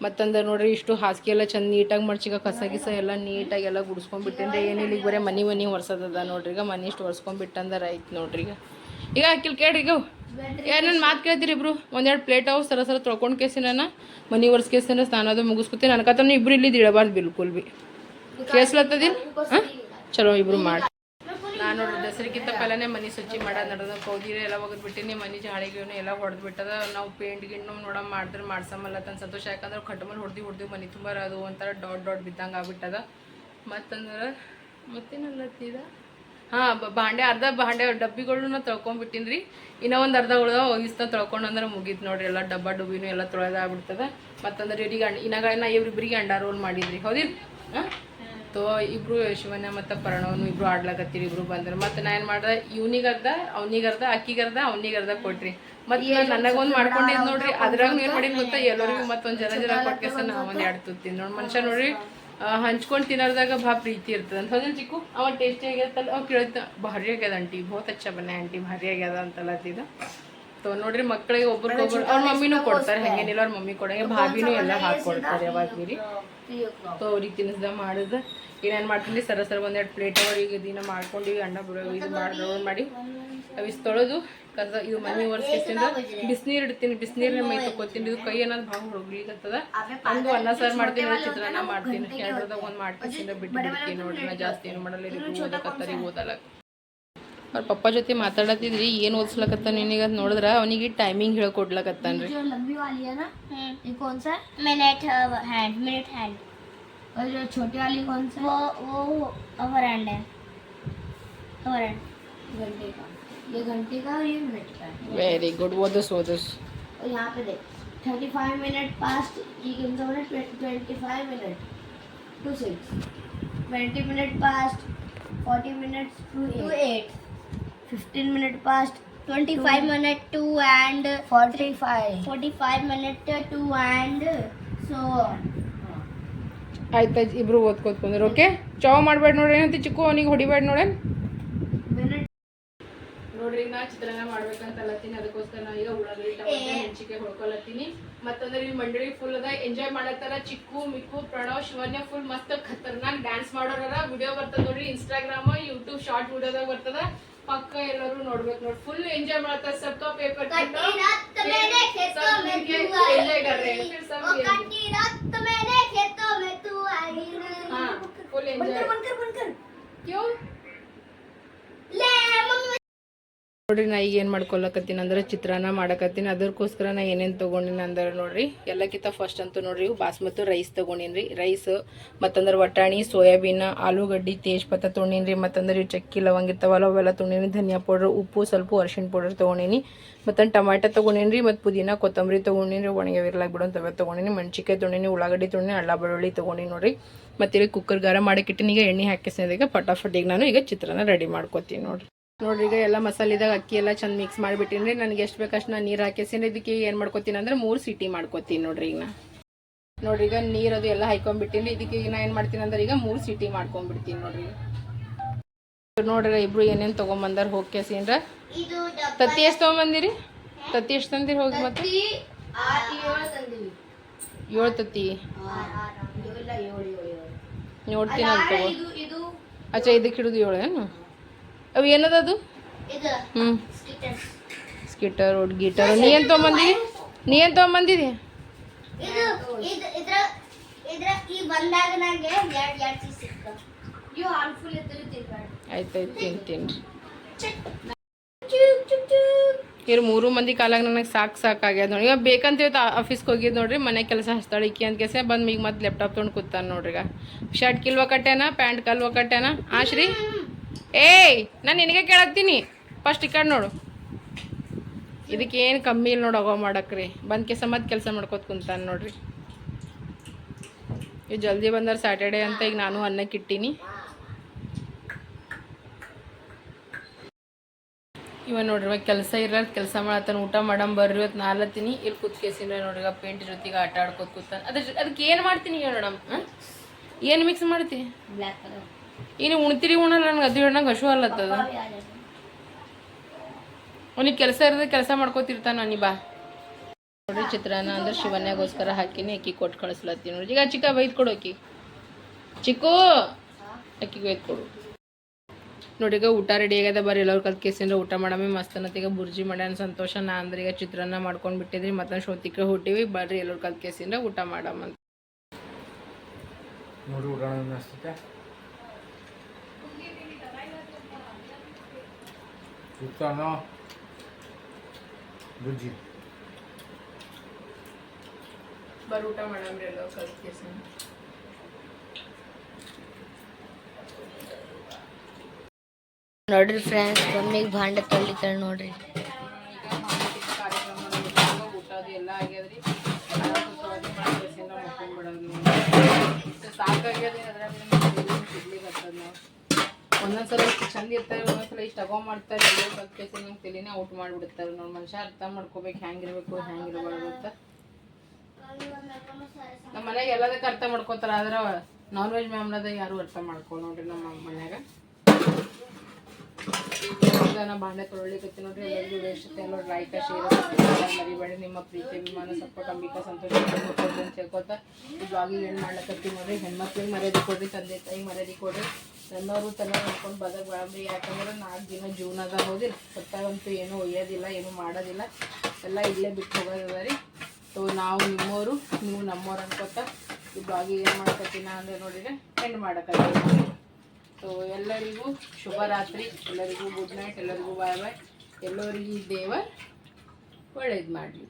ಮತ್ತಂದ್ರೆ ನೋಡ್ರಿ, ಇಷ್ಟು ಹಾಸಿಗೆ ಎಲ್ಲ ಚಂದ ನೀಟಾಗಿ ಮಡ್ಚಿಗ ಕಸ ಗಿಸ ಎಲ್ಲ ನೀಟಾಗಿ ಎಲ್ಲ ಗುಡಿಸ್ಕೊಂಡ್ಬಿಟ್ಟಿಂದ್ರೆ ಏನಿಲ್ಲ ಈಗ ಬರೀ ಮನೆ ಮನೆ ಒರ್ಸೋದದ ನೋಡ್ರಿ. ಈಗ ಮನೆ ಇಷ್ಟು ಒರ್ಸ್ಕೊಂಡ್ಬಿಟ್ಟಂದ್ರೆ ಆಯ್ತು ನೋಡ್ರಿ ಈಗ. ಈಗ ಹಾಕಿಲ್ ಕೇಳ್ರಿ ಈಗ. ನನ್ನ ಮಾತು ಕೇಳ್ತೀರಿ ಇಬ್ರು. ಒಂದೆರಡು ಪ್ಲೇಟ್ ಅವು ಸರ ಸರ ತೊಳ್ಕೊಂಡು ಕೇಸಿನ ಮನೆ ಒರ್ಸ್ ಕೇಸಿನ ಸ್ನಾನದ ಮುಗಿಸ್ಕೊತೀನಿ. ನನಗತ್ತನ ಇಬ್ರು ಇಲ್ಲಿ ಇಡಬಾರ್ದು ಬಿಲ್ಕುಲ್ ಬಿ. ಕೇಸ್ಲತ್ತದಿಲ್ಲ ಹಾಂ? ಚಲೋ ಇಬ್ರು ಮಾಡಿ. ನೋಡ್ರಿ ದಸರಿಗಿಂತ ಪೆಲನೆ ಮನೆ ಸ್ವಚ್ಛ ಮಾಡೋದು ನಡೆದ ಕೌದಿರಿ ಎಲ್ಲ ಒಗದ್ ಬಿಟ್ಟಿನಿ ಮನೆ ಜಾಳಿಗೆನು ಎಲ್ಲ ಹೊಡೆದು ಬಿಟ್ಟದ ನಾವು ಪೇಂಟ್ ಗಿಣ್ಣು ನೋಡ ಮಾಡಿದ್ರೆ ಮಾಡ್ಸಮಲ್ಲ ತನ್ ಸಂತೋಷ. ಯಾಕಂದ್ರೆ ಕಟ್ಟಮಲ್ಲಿ ಹೊಡೆದು ಹೊಡೆದು ಮನೆ ತುಂಬ ಅದು ಒಂಥರ ಡಾಟ್ ಡಾಟ್ ಬಿದ್ದಂಗೆ ಆಗ್ಬಿಟ್ಟದ. ಮತ್ತಂದ್ರೆ ಮತ್ತೇನಲ್ಲತ್ತಿದ ಹಾಂ ಬಾಂಡೆ, ಅರ್ಧ ಬಾಂಡೆ ಡಬ್ಬಿಗಳನ್ನ ರೀ ಇನ್ನೂ ಒಂದು ಅರ್ಧ ಉಳ್ದ ಒಗಿಸ್ತಾ ತೊಳ್ಕೊಂಡು ಅಂದ್ರೆ ಮುಗೀತು ನೋಡ್ರಿ, ಎಲ್ಲ ಡಬ್ಬ ಡುಬ್ಬಿನೂ ಎಲ್ಲ ತೊಳೆದಾಗ್ಬಿಡ್ತದೆ. ಮತ್ತಂದ್ರೆ ಇವ್ರಿಗೆ ಅಂಡ್ ಇನ್ನಾಗ ನಾ ಇವ್ರಿಬ್ರಿಗೆ ಅಂಡ ರೋಲ್ ಮಾಡಿದ್ರಿ, ಹೌದಿಲ್ಲ? ಹಾಂ? ತೋ ಇಬ್ರು ಶಿವಣ್ಣ ಮತ್ತು ಪ್ರಣವನು ಇಬ್ರು ಆಡ್ಲಕತ್ತೀರಿ ಇಬ್ರು ಬಂದ್ರು. ಮತ್ತು ನಾ ಏನು ಮಾಡ್ದೆ ಇವ್ನಿಗರ್ಧ ಅರ್ಧ ಅವ್ನಿಗ್ ಅವ್ನಿಗರ್ಧ ಕೊಟ್ರಿ. ಮತ್ತು ನಾನು ನನಗೊಂದು ಮಾಡ್ಕೊಂಡಿದ್ ನೋಡ್ರಿ ಅದ್ರಾಗ ಏನು ಮಾಡಿದ್ ಗೊತ್ತಾ? ಎಲ್ಲರಿಗೂ ಮತ್ತೊಂದು ಜನ ಜನ ಕೊಟ್ಕೆಸ ನಾ ಒಂದು ಎರಡು ತುತ್ತೀನಿ ನೋಡಿ ಮನುಷ್ಯ ನೋಡ್ರಿ ಹಂಚ್ಕೊಂಡು ತಿನ್ನೋದಾಗ ಭಾಳ ಪ್ರೀತಿ ಇರ್ತದೆ ಅಂತ. ಹೋದ್ರೆ ಚಿಕ್ಕು? ಅವ ಟೇಸ್ಟಿ ಆಗ್ಯತ್ತಲ್ಲ ಅವ್ ಕೇಳ್ತ ಭಾರಿ ಆಗ್ಯದ ಆಂಟಿ ಬಹುತ್ ಅಚ್ಚ ಬನ್ನ ಆಂಟಿ ಭಾರಿ ಆಗ್ಯದ ಅಂತಲ್ಲತ್ತಿದ ತೋ ನೋಡ್ರಿ ಮಕ್ಕಳಿಗೆ ಒಬ್ರಿಗೊಬ್ರು ಅವ್ರ ಮಮ್ಮಿನೂ ಕೊಡ್ತಾರೆ ಹೆಂಗೇನಿಲ್ಲ ಅವ್ರ ಮಮ್ಮಿ ಕೊಡಂಗೆ ಭಾಬಿನೂ ಎಲ್ಲ ಹಾಕೊಡ್ತಾರೆ ಯಾವಾಗ ಬೀರಿ. ಸೊ ಅವ್ರಿಗೆ ತಿನ್ನಿಸ್ದ ಮಾಡಿದ. ಏನೇನು ಮಾಡ್ತೀನಿ? ಸರ ಸರ ಒಂದೆರಡು ಪ್ಲೇಟ್ ಅವ್ರಿಗೆ ದಿನ ಮಾಡ್ಕೊಂಡಿವಿ ಅಣ್ಣ ಇದು ಮಾಡಿ ಮಾಡಿ. ಅವಿಸ್ ತೊಳೆದು ಕಸ ಇದು ಮನೆ ಒರೆಸ್ಕಿಸಿಂದ ಬಿಸಿನೀರು ಇಡ್ತೀನಿ ಬಿಸಿನೀರಿನ ಮೈ ತಗೋತೀನಿ ಇದು ಕೈ ಅನ್ನೋದು ಭಾಳ ಹುಡುಗ್ಲಿಕ್ಕತ್ತದ ಒಂದು ಅನ್ನ ಸಾರು ಮಾಡ್ತೀನಿ ಚಿತ್ರಾನ್ನ ಮಾಡ್ತೀನಿ. ಎರಡ್ರದಾಗ ಒಂದು ಮಾಡ್ತೀನಿ ಬಿಟ್ಟು ಬಿಡ್ತೀನಿ ನೋಡ್ರಿ ನಾ ಜಾಸ್ತಿ ಏನು ಮಾಡಲ್ಲ ಇದು ಓದಕತ್ತಾರ ಓದಲ್ಲ ಅವ್ರ ಪಪ್ಪ ಜೊತೆ ಮಾತಾಡತ್ತಿದ್ರಿ ಏನು ಓದಿಸ್ಲಕತ್ತ ನಿನಗೆ ಅಂತ ನೋಡಿದ್ರ ಅವನಿಗೆ ಟೈಮಿಂಗ್ ಹೇಳ್ಕೊಡ್ಲಕತ್ತಾನ್ರಿ जो लंबी वाली है ना ये कौन सा है मिनट हैंड मिनट हैंड और जो छोटी वाली कौन सा वो वो ओवर हैंड है ओवर हैंड है घंटे का ये घंटे का और ये मिनट का है ವೆರಿ ಗುಡ್ ಓದಿಸ್ ಓದಿಸ್ और यहाँ पे देख थर्टी फाइव मिनट पास्ट ये कौन सा minute twenty five minute to six twenty minute past forty minutes to to eight 15 minute past 25 two. minute 2 and 45 45 minute 2 and so ಆಯ್ತು ಆಯ್ತು ಇಬ್ರು ಓದ್ಕೋತ ಬಂದ್ರು ಓಕೆ ಚಾವ್ ಮಾಡ್ಬೇಡ ನೋಡ್ರಿ ಏನಂತ ಚಿಕ್ಕು? ಅವನಿಗೆ ಹೊಡಿಬೇಡ ನೋಡೇನ್ ನೋಡ್ರಿ ನಾ ಚಿತ್ರಾನ್ನ ಮಾಡ್ಬೇಕಂತ ಅಲ್ಲತ್ತೀನಿ ಅದಕ್ಕೋಸ್ಕರ ನಾ ಈಗ ಉಳ್ಳಾಗಡ್ಡಿ ಟಮಾಟೆ ಹೆಂಚಿಕೆ ಹೊಡ್ಕೊಳತ್ತೀನಿ ಮತ್ತಂದ್ರೆ ಈ ಮಂಡಳಿ ಫುಲ್ ಅದ. ಎಂಜಾಯ್ ಮಾಡತ್ತಾರ ಚಿಕ್ಕು ಮಿಕ್ಕು ಪ್ರಣವ್ ಶಿವನ್ಯ ಫುಲ್ ಮಸ್ತ್ ಖತರ್ನಾಕ್ ಡ್ಯಾನ್ಸ್ ಮಾಡೋರ ವಿಡಿಯೋ ಬರ್ತದ ನೋಡ್ರಿ ಇನ್ಸ್ಟಾಗ್ರಾಮ್ ಯೂಟ್ಯೂಬ್ ಶಾರ್ಟ್ ವಿಡಿಯೋದಾಗ ಬರ್ತದ. ಪಕ್ಕ ಎಲ್ಲರೂ ನೋಡ್ಬೇಕು ನೋಡಿ ಫುಲ್ ಎಂಜಾಯ್ ಮಾಡತ್ತಾರ ಸಬ್ಕಾ ಪೇಪರ್ कटी रात मैंने खेतों में तू आई ಎಂಜಾಯ್ कर रहे हैं फिर सब वो ये- कटी रात मैंने खेतों में तू आई हाँ फुल एंजॉय बनकर बनकर क्यों ले मम्मी ನೋಡ್ರಿ, ನಾ ಈಗ ಏನು ಮಾಡ್ಕೊಳಕತ್ತೀನಿ ಅಂದ್ರೆ ಚಿತ್ರಾನ್ನ ಮಾಡಕತ್ತೀನಿ. ಅದಕ್ಕೋಸ್ಕರ ನಾ ಏನೇನು ತೊಗೊಂಡಿನಿ ಅಂದ್ರೆ ನೋಡ್ರಿ, ಎಲ್ಲಕ್ಕಿಂತ ಫಸ್ಟ್ ಅಂತೂ ನೋಡ್ರಿ ಬಾಸ್ಮತಿ ರೈಸ್ ತೊಗೊಂಡಿನಿ ರೈಸ್ ಮತ್ತಂದ್ರೆ ವಟಾಣಿ ಸೋಯಾಬೀನ್, ಆಲೂಗಡ್ಡಿ, ತೇಜ್ಪತ್ತ ತೊಗೊಂಡಿನಿ ರೀ ಮತ್ತಂದ್ರೆ ಇವು ಚಕ್ಕಿ, ಲವಂಗ ಇರ್ತಾವಲ್ಲ ಅವೆಲ್ಲ ತೊಗೊಂಡಿನಿ ಧನಿಯಾ ಪೌಡ್ರ್, ಉಪ್ಪು, ಸ್ವಲ್ಪ ಅರಿಶಿಣ ಪೌಡರ್ ತೊಗೊಂಡಿನಿ. ಮತ್ತೊಂದು ಟಮಾಟ ತೊಗೊಂಡಿನಿ ರೀ ಮತ್ತು ಪುದೀನ, ಕೊತ್ತಂಬರಿ ತೊಗೊಂಡಿನಿ ರೀ ಬಿಡೋ ಬಿಡೋಂಥವೆ ತೊಗೊಂಡಿನಿ. ಮೆಣಸಿಕಾಯಿ ತೊಗೊಂಡಿನಿ, ಉಳ್ಳಾಗಡ್ಡಿ ತೊಗೊಂಡಿನಿ ಅಳ್ಳ ಬೆಳ್ಳುಳ್ಳಿ ತೊಗೊಂಡಿನಿ ನೋಡ್ರಿ. ಮತ್ತು ಇಲ್ಲಿ ಕುಕ್ಕರ್ ಗಾರ ಮಾಡಕ್ಕೆ ಈಗ ಎಣ್ಣೆ ಹಾಕಿಸಿದ ಈಗ ಫಟಾಫಟಿಗೆ ನಾನು ಈಗ ಚಿತ್ರಾನ್ನ ರೆಡಿ ಮಾಡ್ಕೊತೀನಿ ನೋಡ್ರಿ. ನೋಡ್ರಿ ಈಗ ಎಲ್ಲ ಮಸಾಲಿದಾಗ ಅಕ್ಕಿ ಎಲ್ಲ ಚಂದ ಮಿಕ್ಸ್ ಮಾಡಿಬಿಟ್ಟಿನಿ ನನಗೆ ಎಷ್ಟು ಬೇಕಷ್ಟು ನಾನು ನೀರು ಹಾಕಿಸಿನಿ ಇದಕ್ಕೆ ಏನು ಮಾಡ್ಕೊತೀನಿ ಅಂದ್ರೆ ಮೂರು ಸೀಟಿ ಮಾಡ್ಕೊತೀನಿ ನೋಡ್ರಿ ಈಗ ನಾ. ನೋಡ್ರಿ ಈಗ ನೀರು ಅದು ಎಲ್ಲ ಹಾಕೊಂಡ್ಬಿಟ್ಟಿನಿ ಇದಕ್ಕೆ ಈಗ ನಾ ಏನು ಮಾಡ್ತೀನಿ ಅಂದ್ರೆ ಈಗ ಮೂರು ಸೀಟಿ ಮಾಡ್ಕೊಂಡ್ಬಿಡ್ತೀನಿ ನೋಡ್ರಿ. ನೋಡ್ರಿ ಇಬ್ರು ಏನೇನು ತೊಗೊಂಬಂದಾರ ಹೋಗಿ ಕೇಸಿನ್ರ ತತ್ತಿ ಎಷ್ಟು ತೊಗೊಂಬಂದಿರಿ? ತತ್ತಿ ಎಷ್ಟು ತಂದಿರಿ ಹೋಗಿ ಮತ್ತೆ? ಏಳು ತತ್ತಿ? ನೋಡ್ತೀನಿ ಅಂತ ಅಚ್ಚಾ ಇದಕ್ಕೆ ಹಿಡಿದು ಏಳು ಏನು ಅವು ಏನದದು? ಇದು. ಹ್ಞೂ ಸ್ಕಿಟರ್ ರೋಡ್ ಗೀಟರ್ ನೀ ಏನು ತೊಗೊಂಬಂದಿರಿ ನೀ ಏನು ತಿನ್ಬೇಡ. ಆಯ್ತಾಯ್ತು ತಿಂತೀನಿ ಇವ್ರು ಮೂರು ಮಂದಿ ಕಾಲಾಗ ನನಗೆ ಸಾಕು ಸಾಕಾಗ್ಯದ ನೋಡಿ. ಇವಾಗ ಬೇಕಂತ ಇವತ್ತು ಆಫೀಸ್ಗೆ ಹೋಗಿದ್ ನೋಡ್ರಿ ಮನೆ ಕೆಲಸ ಹಸ್ತಾಳೆ ಇಕ್ಕಿ ಅಂತ ಕೆಸೆ ಬಂದು ಈಗ ಮತ್ತೆ ಲ್ಯಾಪ್ಟಾಪ್ ತೊಗೊಂಡು ಕೂತಾನೆ ನೋಡ್ರಿ ಈಗ ಶರ್ಟ್ ಕಿಲ್ವ ಕಟ್ಟೆನಾ ಪ್ಯಾಂಟ್ ಕಲ್ವ ಕಟ್ಟೆನಾ? ಆಶ್ರೀ ಏಯ್, ನಾನು ನಿನಗೆ ಕೇಳತ್ತೀನಿ. ಫಸ್ಟ್ ಈ ಕಡೆ ನೋಡು. ಇದಕ್ಕೆ ಏನು ಕಮ್ಮಿ ಇಲ್ಲ ನೋಡು ಅವ ಮಾಡಕ್ರಿ. ಬಂದ ಕೆಸ ಮತ್ತೆ ಕೆಲಸ ಮಾಡ್ಕೋತ ಕುಂತಾನೆ ನೋಡ್ರಿ. ಇವು ಜಲ್ದಿ ಬಂದಾರ ಸ್ಯಾಟರ್ಡೆ ಅಂತ ಈಗ ನಾನು ಅನ್ನಕ್ಕೆ ಇಟ್ಟೀನಿ. ಇವ ನೋಡ್ರಿ, ಇವಾಗ ಕೆಲಸ ಇರಲ್ಲ ಕೆಲಸ ಮಾಡತ್ತಾನ, ಊಟ ಮಾಡಮ್, ಬರ್ರಿ ಇವತ್ತು ನಾಲತ್ತೀನಿ. ಇಲ್ಲಿ ಕೂತ್ಕೇಸಿನ ನೋಡ್ರಿ ಈಗ ಪೇಂಟ್ ಜೊತೆಗೆ ಆಟ ಆಡ್ಕೋತ ಕೂತಾನೆ. ಅದ್ರ ಅದಕ್ಕೆ ಏನು ಮಾಡ್ತೀನಿ ಮೇಡಮ್ ಏನು ಮಿಕ್ಸ್ ಮಾಡ್ತೀನಿ ಬ್ಲ್ಯಾಕ್ ಕಲರ್ ಇನ್ನು ಉಣ್ತಿರಿ, ಉಣಲ್ಲ ನನಗೆ ಅದು ಹೇಳಂಗೆ ಹಶು ಅಲ್ಲತ್ತದ ಅವನಿಗೆ ಕೆಲಸ ಇರದ ಕೆಲಸ ಮಾಡ್ಕೋತಿರ್ತಾನ ನೀ ಬಾ. ನೋಡ್ರಿ ಚಿತ್ರಾನ್ನ ಅಂದ್ರೆ ಶಿವನ್ಯಾಗೋಸ್ಕರ ಹಾಕಿನಿ, ಅಕ್ಕಿ ಕೊಟ್ಟು ಕಳಿಸ್ಲತ್ತೀನಿ ನೋಡ್ರಿ. ಈಗ ಚಿಕ್ಕ ಬೈದ್ ಕೊಡು ಅಕ್ಕಿ. ಚಿಕ್ಕು, ಅಕ್ಕಿಗೆ ಬೈದು ಕೊಡು. ನೋಡಿ ಈಗ ಊಟ ರೆಡಿ ಆಗ್ಯದ ಬರ್ರಿ, ಎಲ್ಲರೂ ಕಲ್ತ್ ಕೇಸಿಂದ್ರೆ ಊಟ ಮಾಡಮಿ, ಮಸ್ತ್ ಈಗ ಬುರ್ಜಿ ಮಾಡ್ಯಾನ ಸಂತೋಷ, ನಾ ಅಂದ್ರೆ ಈಗ ಚಿತ್ರಾನ್ನ ಮಾಡ್ಕೊಂಡು ಬಿಟ್ಟಿದ್ರಿ ಮತ್ತೆ ಶೋತಿಕ್ಕೆ ಹುಟ್ಟಿವಿ, ಬರ್ರಿ ಎಲ್ಲರೂ ಕಲ್ತ್ ಕೇಸಿಂದ್ರೆ ಊಟ ಮಾಡಮಂತ ನೋಡಿ ಊಟ ಅನಿಸ್ತೈತೆ ಚಿತ್ರಾನ್ನ ಬುಜ್ಜಿ ಬರ್ರಿ ಊಟ ಮಾಡಮ್ರಿ ಎಲ್ಲರೂ ಕಲ್ತ್ ಕೇಸಿಂದ್ರೆ ನೋಡ್ರಿ ಫ್ರೆಂಡ್ಸ್ ಮಮ್ಮಿಗೆ ಭಾಂಡೆ ತೊಳಿತಾಳೆ ನೋಡ್ರಿ ಈಗ ಸಾಂಸ್ಕೃತಿಕ ಕಾರ್ಯಕ್ರಮ ನಡೆಯುವಾಗ ಊಟ ಅದು ಎಲ್ಲ ಆಗ್ಯದ್ರಿ ಆರಾಮವಾಗಿ ಮಾಡ್ಕೇಸಿಂದ ಮಕ್ಕೊಂಡ್ಬಿಡೋದು ಸಾಕಾಗ್ಯದ ಅದ್ರಾಗ ಸಿಗ್ಲಿಕ್ಕೆ ನಾವು ಒಂದೊಂದ್ಸಲ ಇಷ್ಟು ಚಂದ ಇರ್ತಾರೆ, ಒಂದೊಂದ್ಸಲ ಇಷ್ಟು ತಗೊಂಡ್ಮಾಡ್ತಾರೆ ಎಲ್ಲೋ ಕಲ್ತ್ಕೇಸಿ ನಂಗೆ ತಲೆನೇ ಔಟ್ ಮಾಡಿಬಿಡ್ತಾರೆ. ನೋಡಿ ಮನುಷ್ಯ ಅರ್ಥ ಮಾಡ್ಕೋಬೇಕು, ಹೆಂಗಿರ್ಬೇಕು, ಹೆಂಗಿರ್ಬಾರ್ದು ಅಂತ. ನಮ್ಮ ಮನೆಯಾಗ ಎಲ್ಲದಕ್ಕೆ ಅರ್ಥ ಮಾಡ್ಕೋತಾರ, ಆದ್ರೆ ನಾನ್ ವೆಜ್ ಮ್ಯಾಮ್ನದ ಯಾರು ಅರ್ಥ ಮಾಡ್ಕೊ ನೋಡ್ರಿ ನಮ್ಮ ಮನ್ಯಾಗ. ಈಗ ನಾ ಬಾಂಡೆ ತೊಗೊಳ್ಳಿಕತ್ತಿ ನೋಡ್ರಿ, ಎಲ್ಲರಿಗೂ ವೇಸ್ಟ್ ಎಲ್ಲ ಲೈಕ್ ಶೇರ್ ಮರಿಬೇಡಿ, ನಿಮ್ಮ ಪ್ರೀತಿ, ಅಭಿಮಾನ ಸಪೋರ್ಟ್ ಅಂಬಿಕಾ ಸಂತೋಷ ಅಂತ ಹೇಳ್ಕೊತ ಬ್ಲಾಗಿಗೆ ಏನು ಮಾಡ್ಲಕತ್ತಿ ನೋಡ್ರಿ, ಹೆಣ್ಮಕ್ಳಿಗೆ ಮರ್ಯಾದೆ ಕೊಡ್ರಿ, ತಂದೆ ತಾಯಿ ಮರ್ಯಾದೆ ಕೊಡ್ರಿ. ನನ್ನವರು ತಲೆ ನೋಡ್ಕೊಂಡು ಬದಕ್ ಬಾಳ್ರಿ ಯಾಕಂದ್ರೆ ನಾಲ್ಕು ದಿನ ಜೀವನದ ಹೋದಿಲ್ಲ ಸತ್ತಾಗಂತೂ ಏನೂ ಒಯ್ಯೋದಿಲ್ಲ, ಏನೂ ಮಾಡೋದಿಲ್ಲ. ಎಲ್ಲ ಇಲ್ಲೇ ಬಿಟ್ಟು ಹೋಗೋದದ ರೀ. ಸೊ ನಾವು ನಿಮ್ಮವರು ನೀವು ನಮ್ಮವ್ರು ಅನ್ಕೋತ ಈ ಬಾಗಿ ಏನು ಮಾಡ್ಕತ್ತೀನ ಅಂದರೆ ನೋಡಿದ್ರೆ ಎಂಡ್ ಮಾಡೋಕ್ಕಾಗಿ ಸೊ ಎಲ್ಲರಿಗೂ ಶುಭರಾತ್ರಿ. ಎಲ್ಲರಿಗೂ ಗುಡ್ ನೈಟ್ ಎಲ್ಲರಿಗೂ ಬಾಯ್ ಬಾಯ್ ಎಲ್ಲರಿಗೂ ದೇವ ಒಳ್ಳೇದು ಮಾಡಲಿ.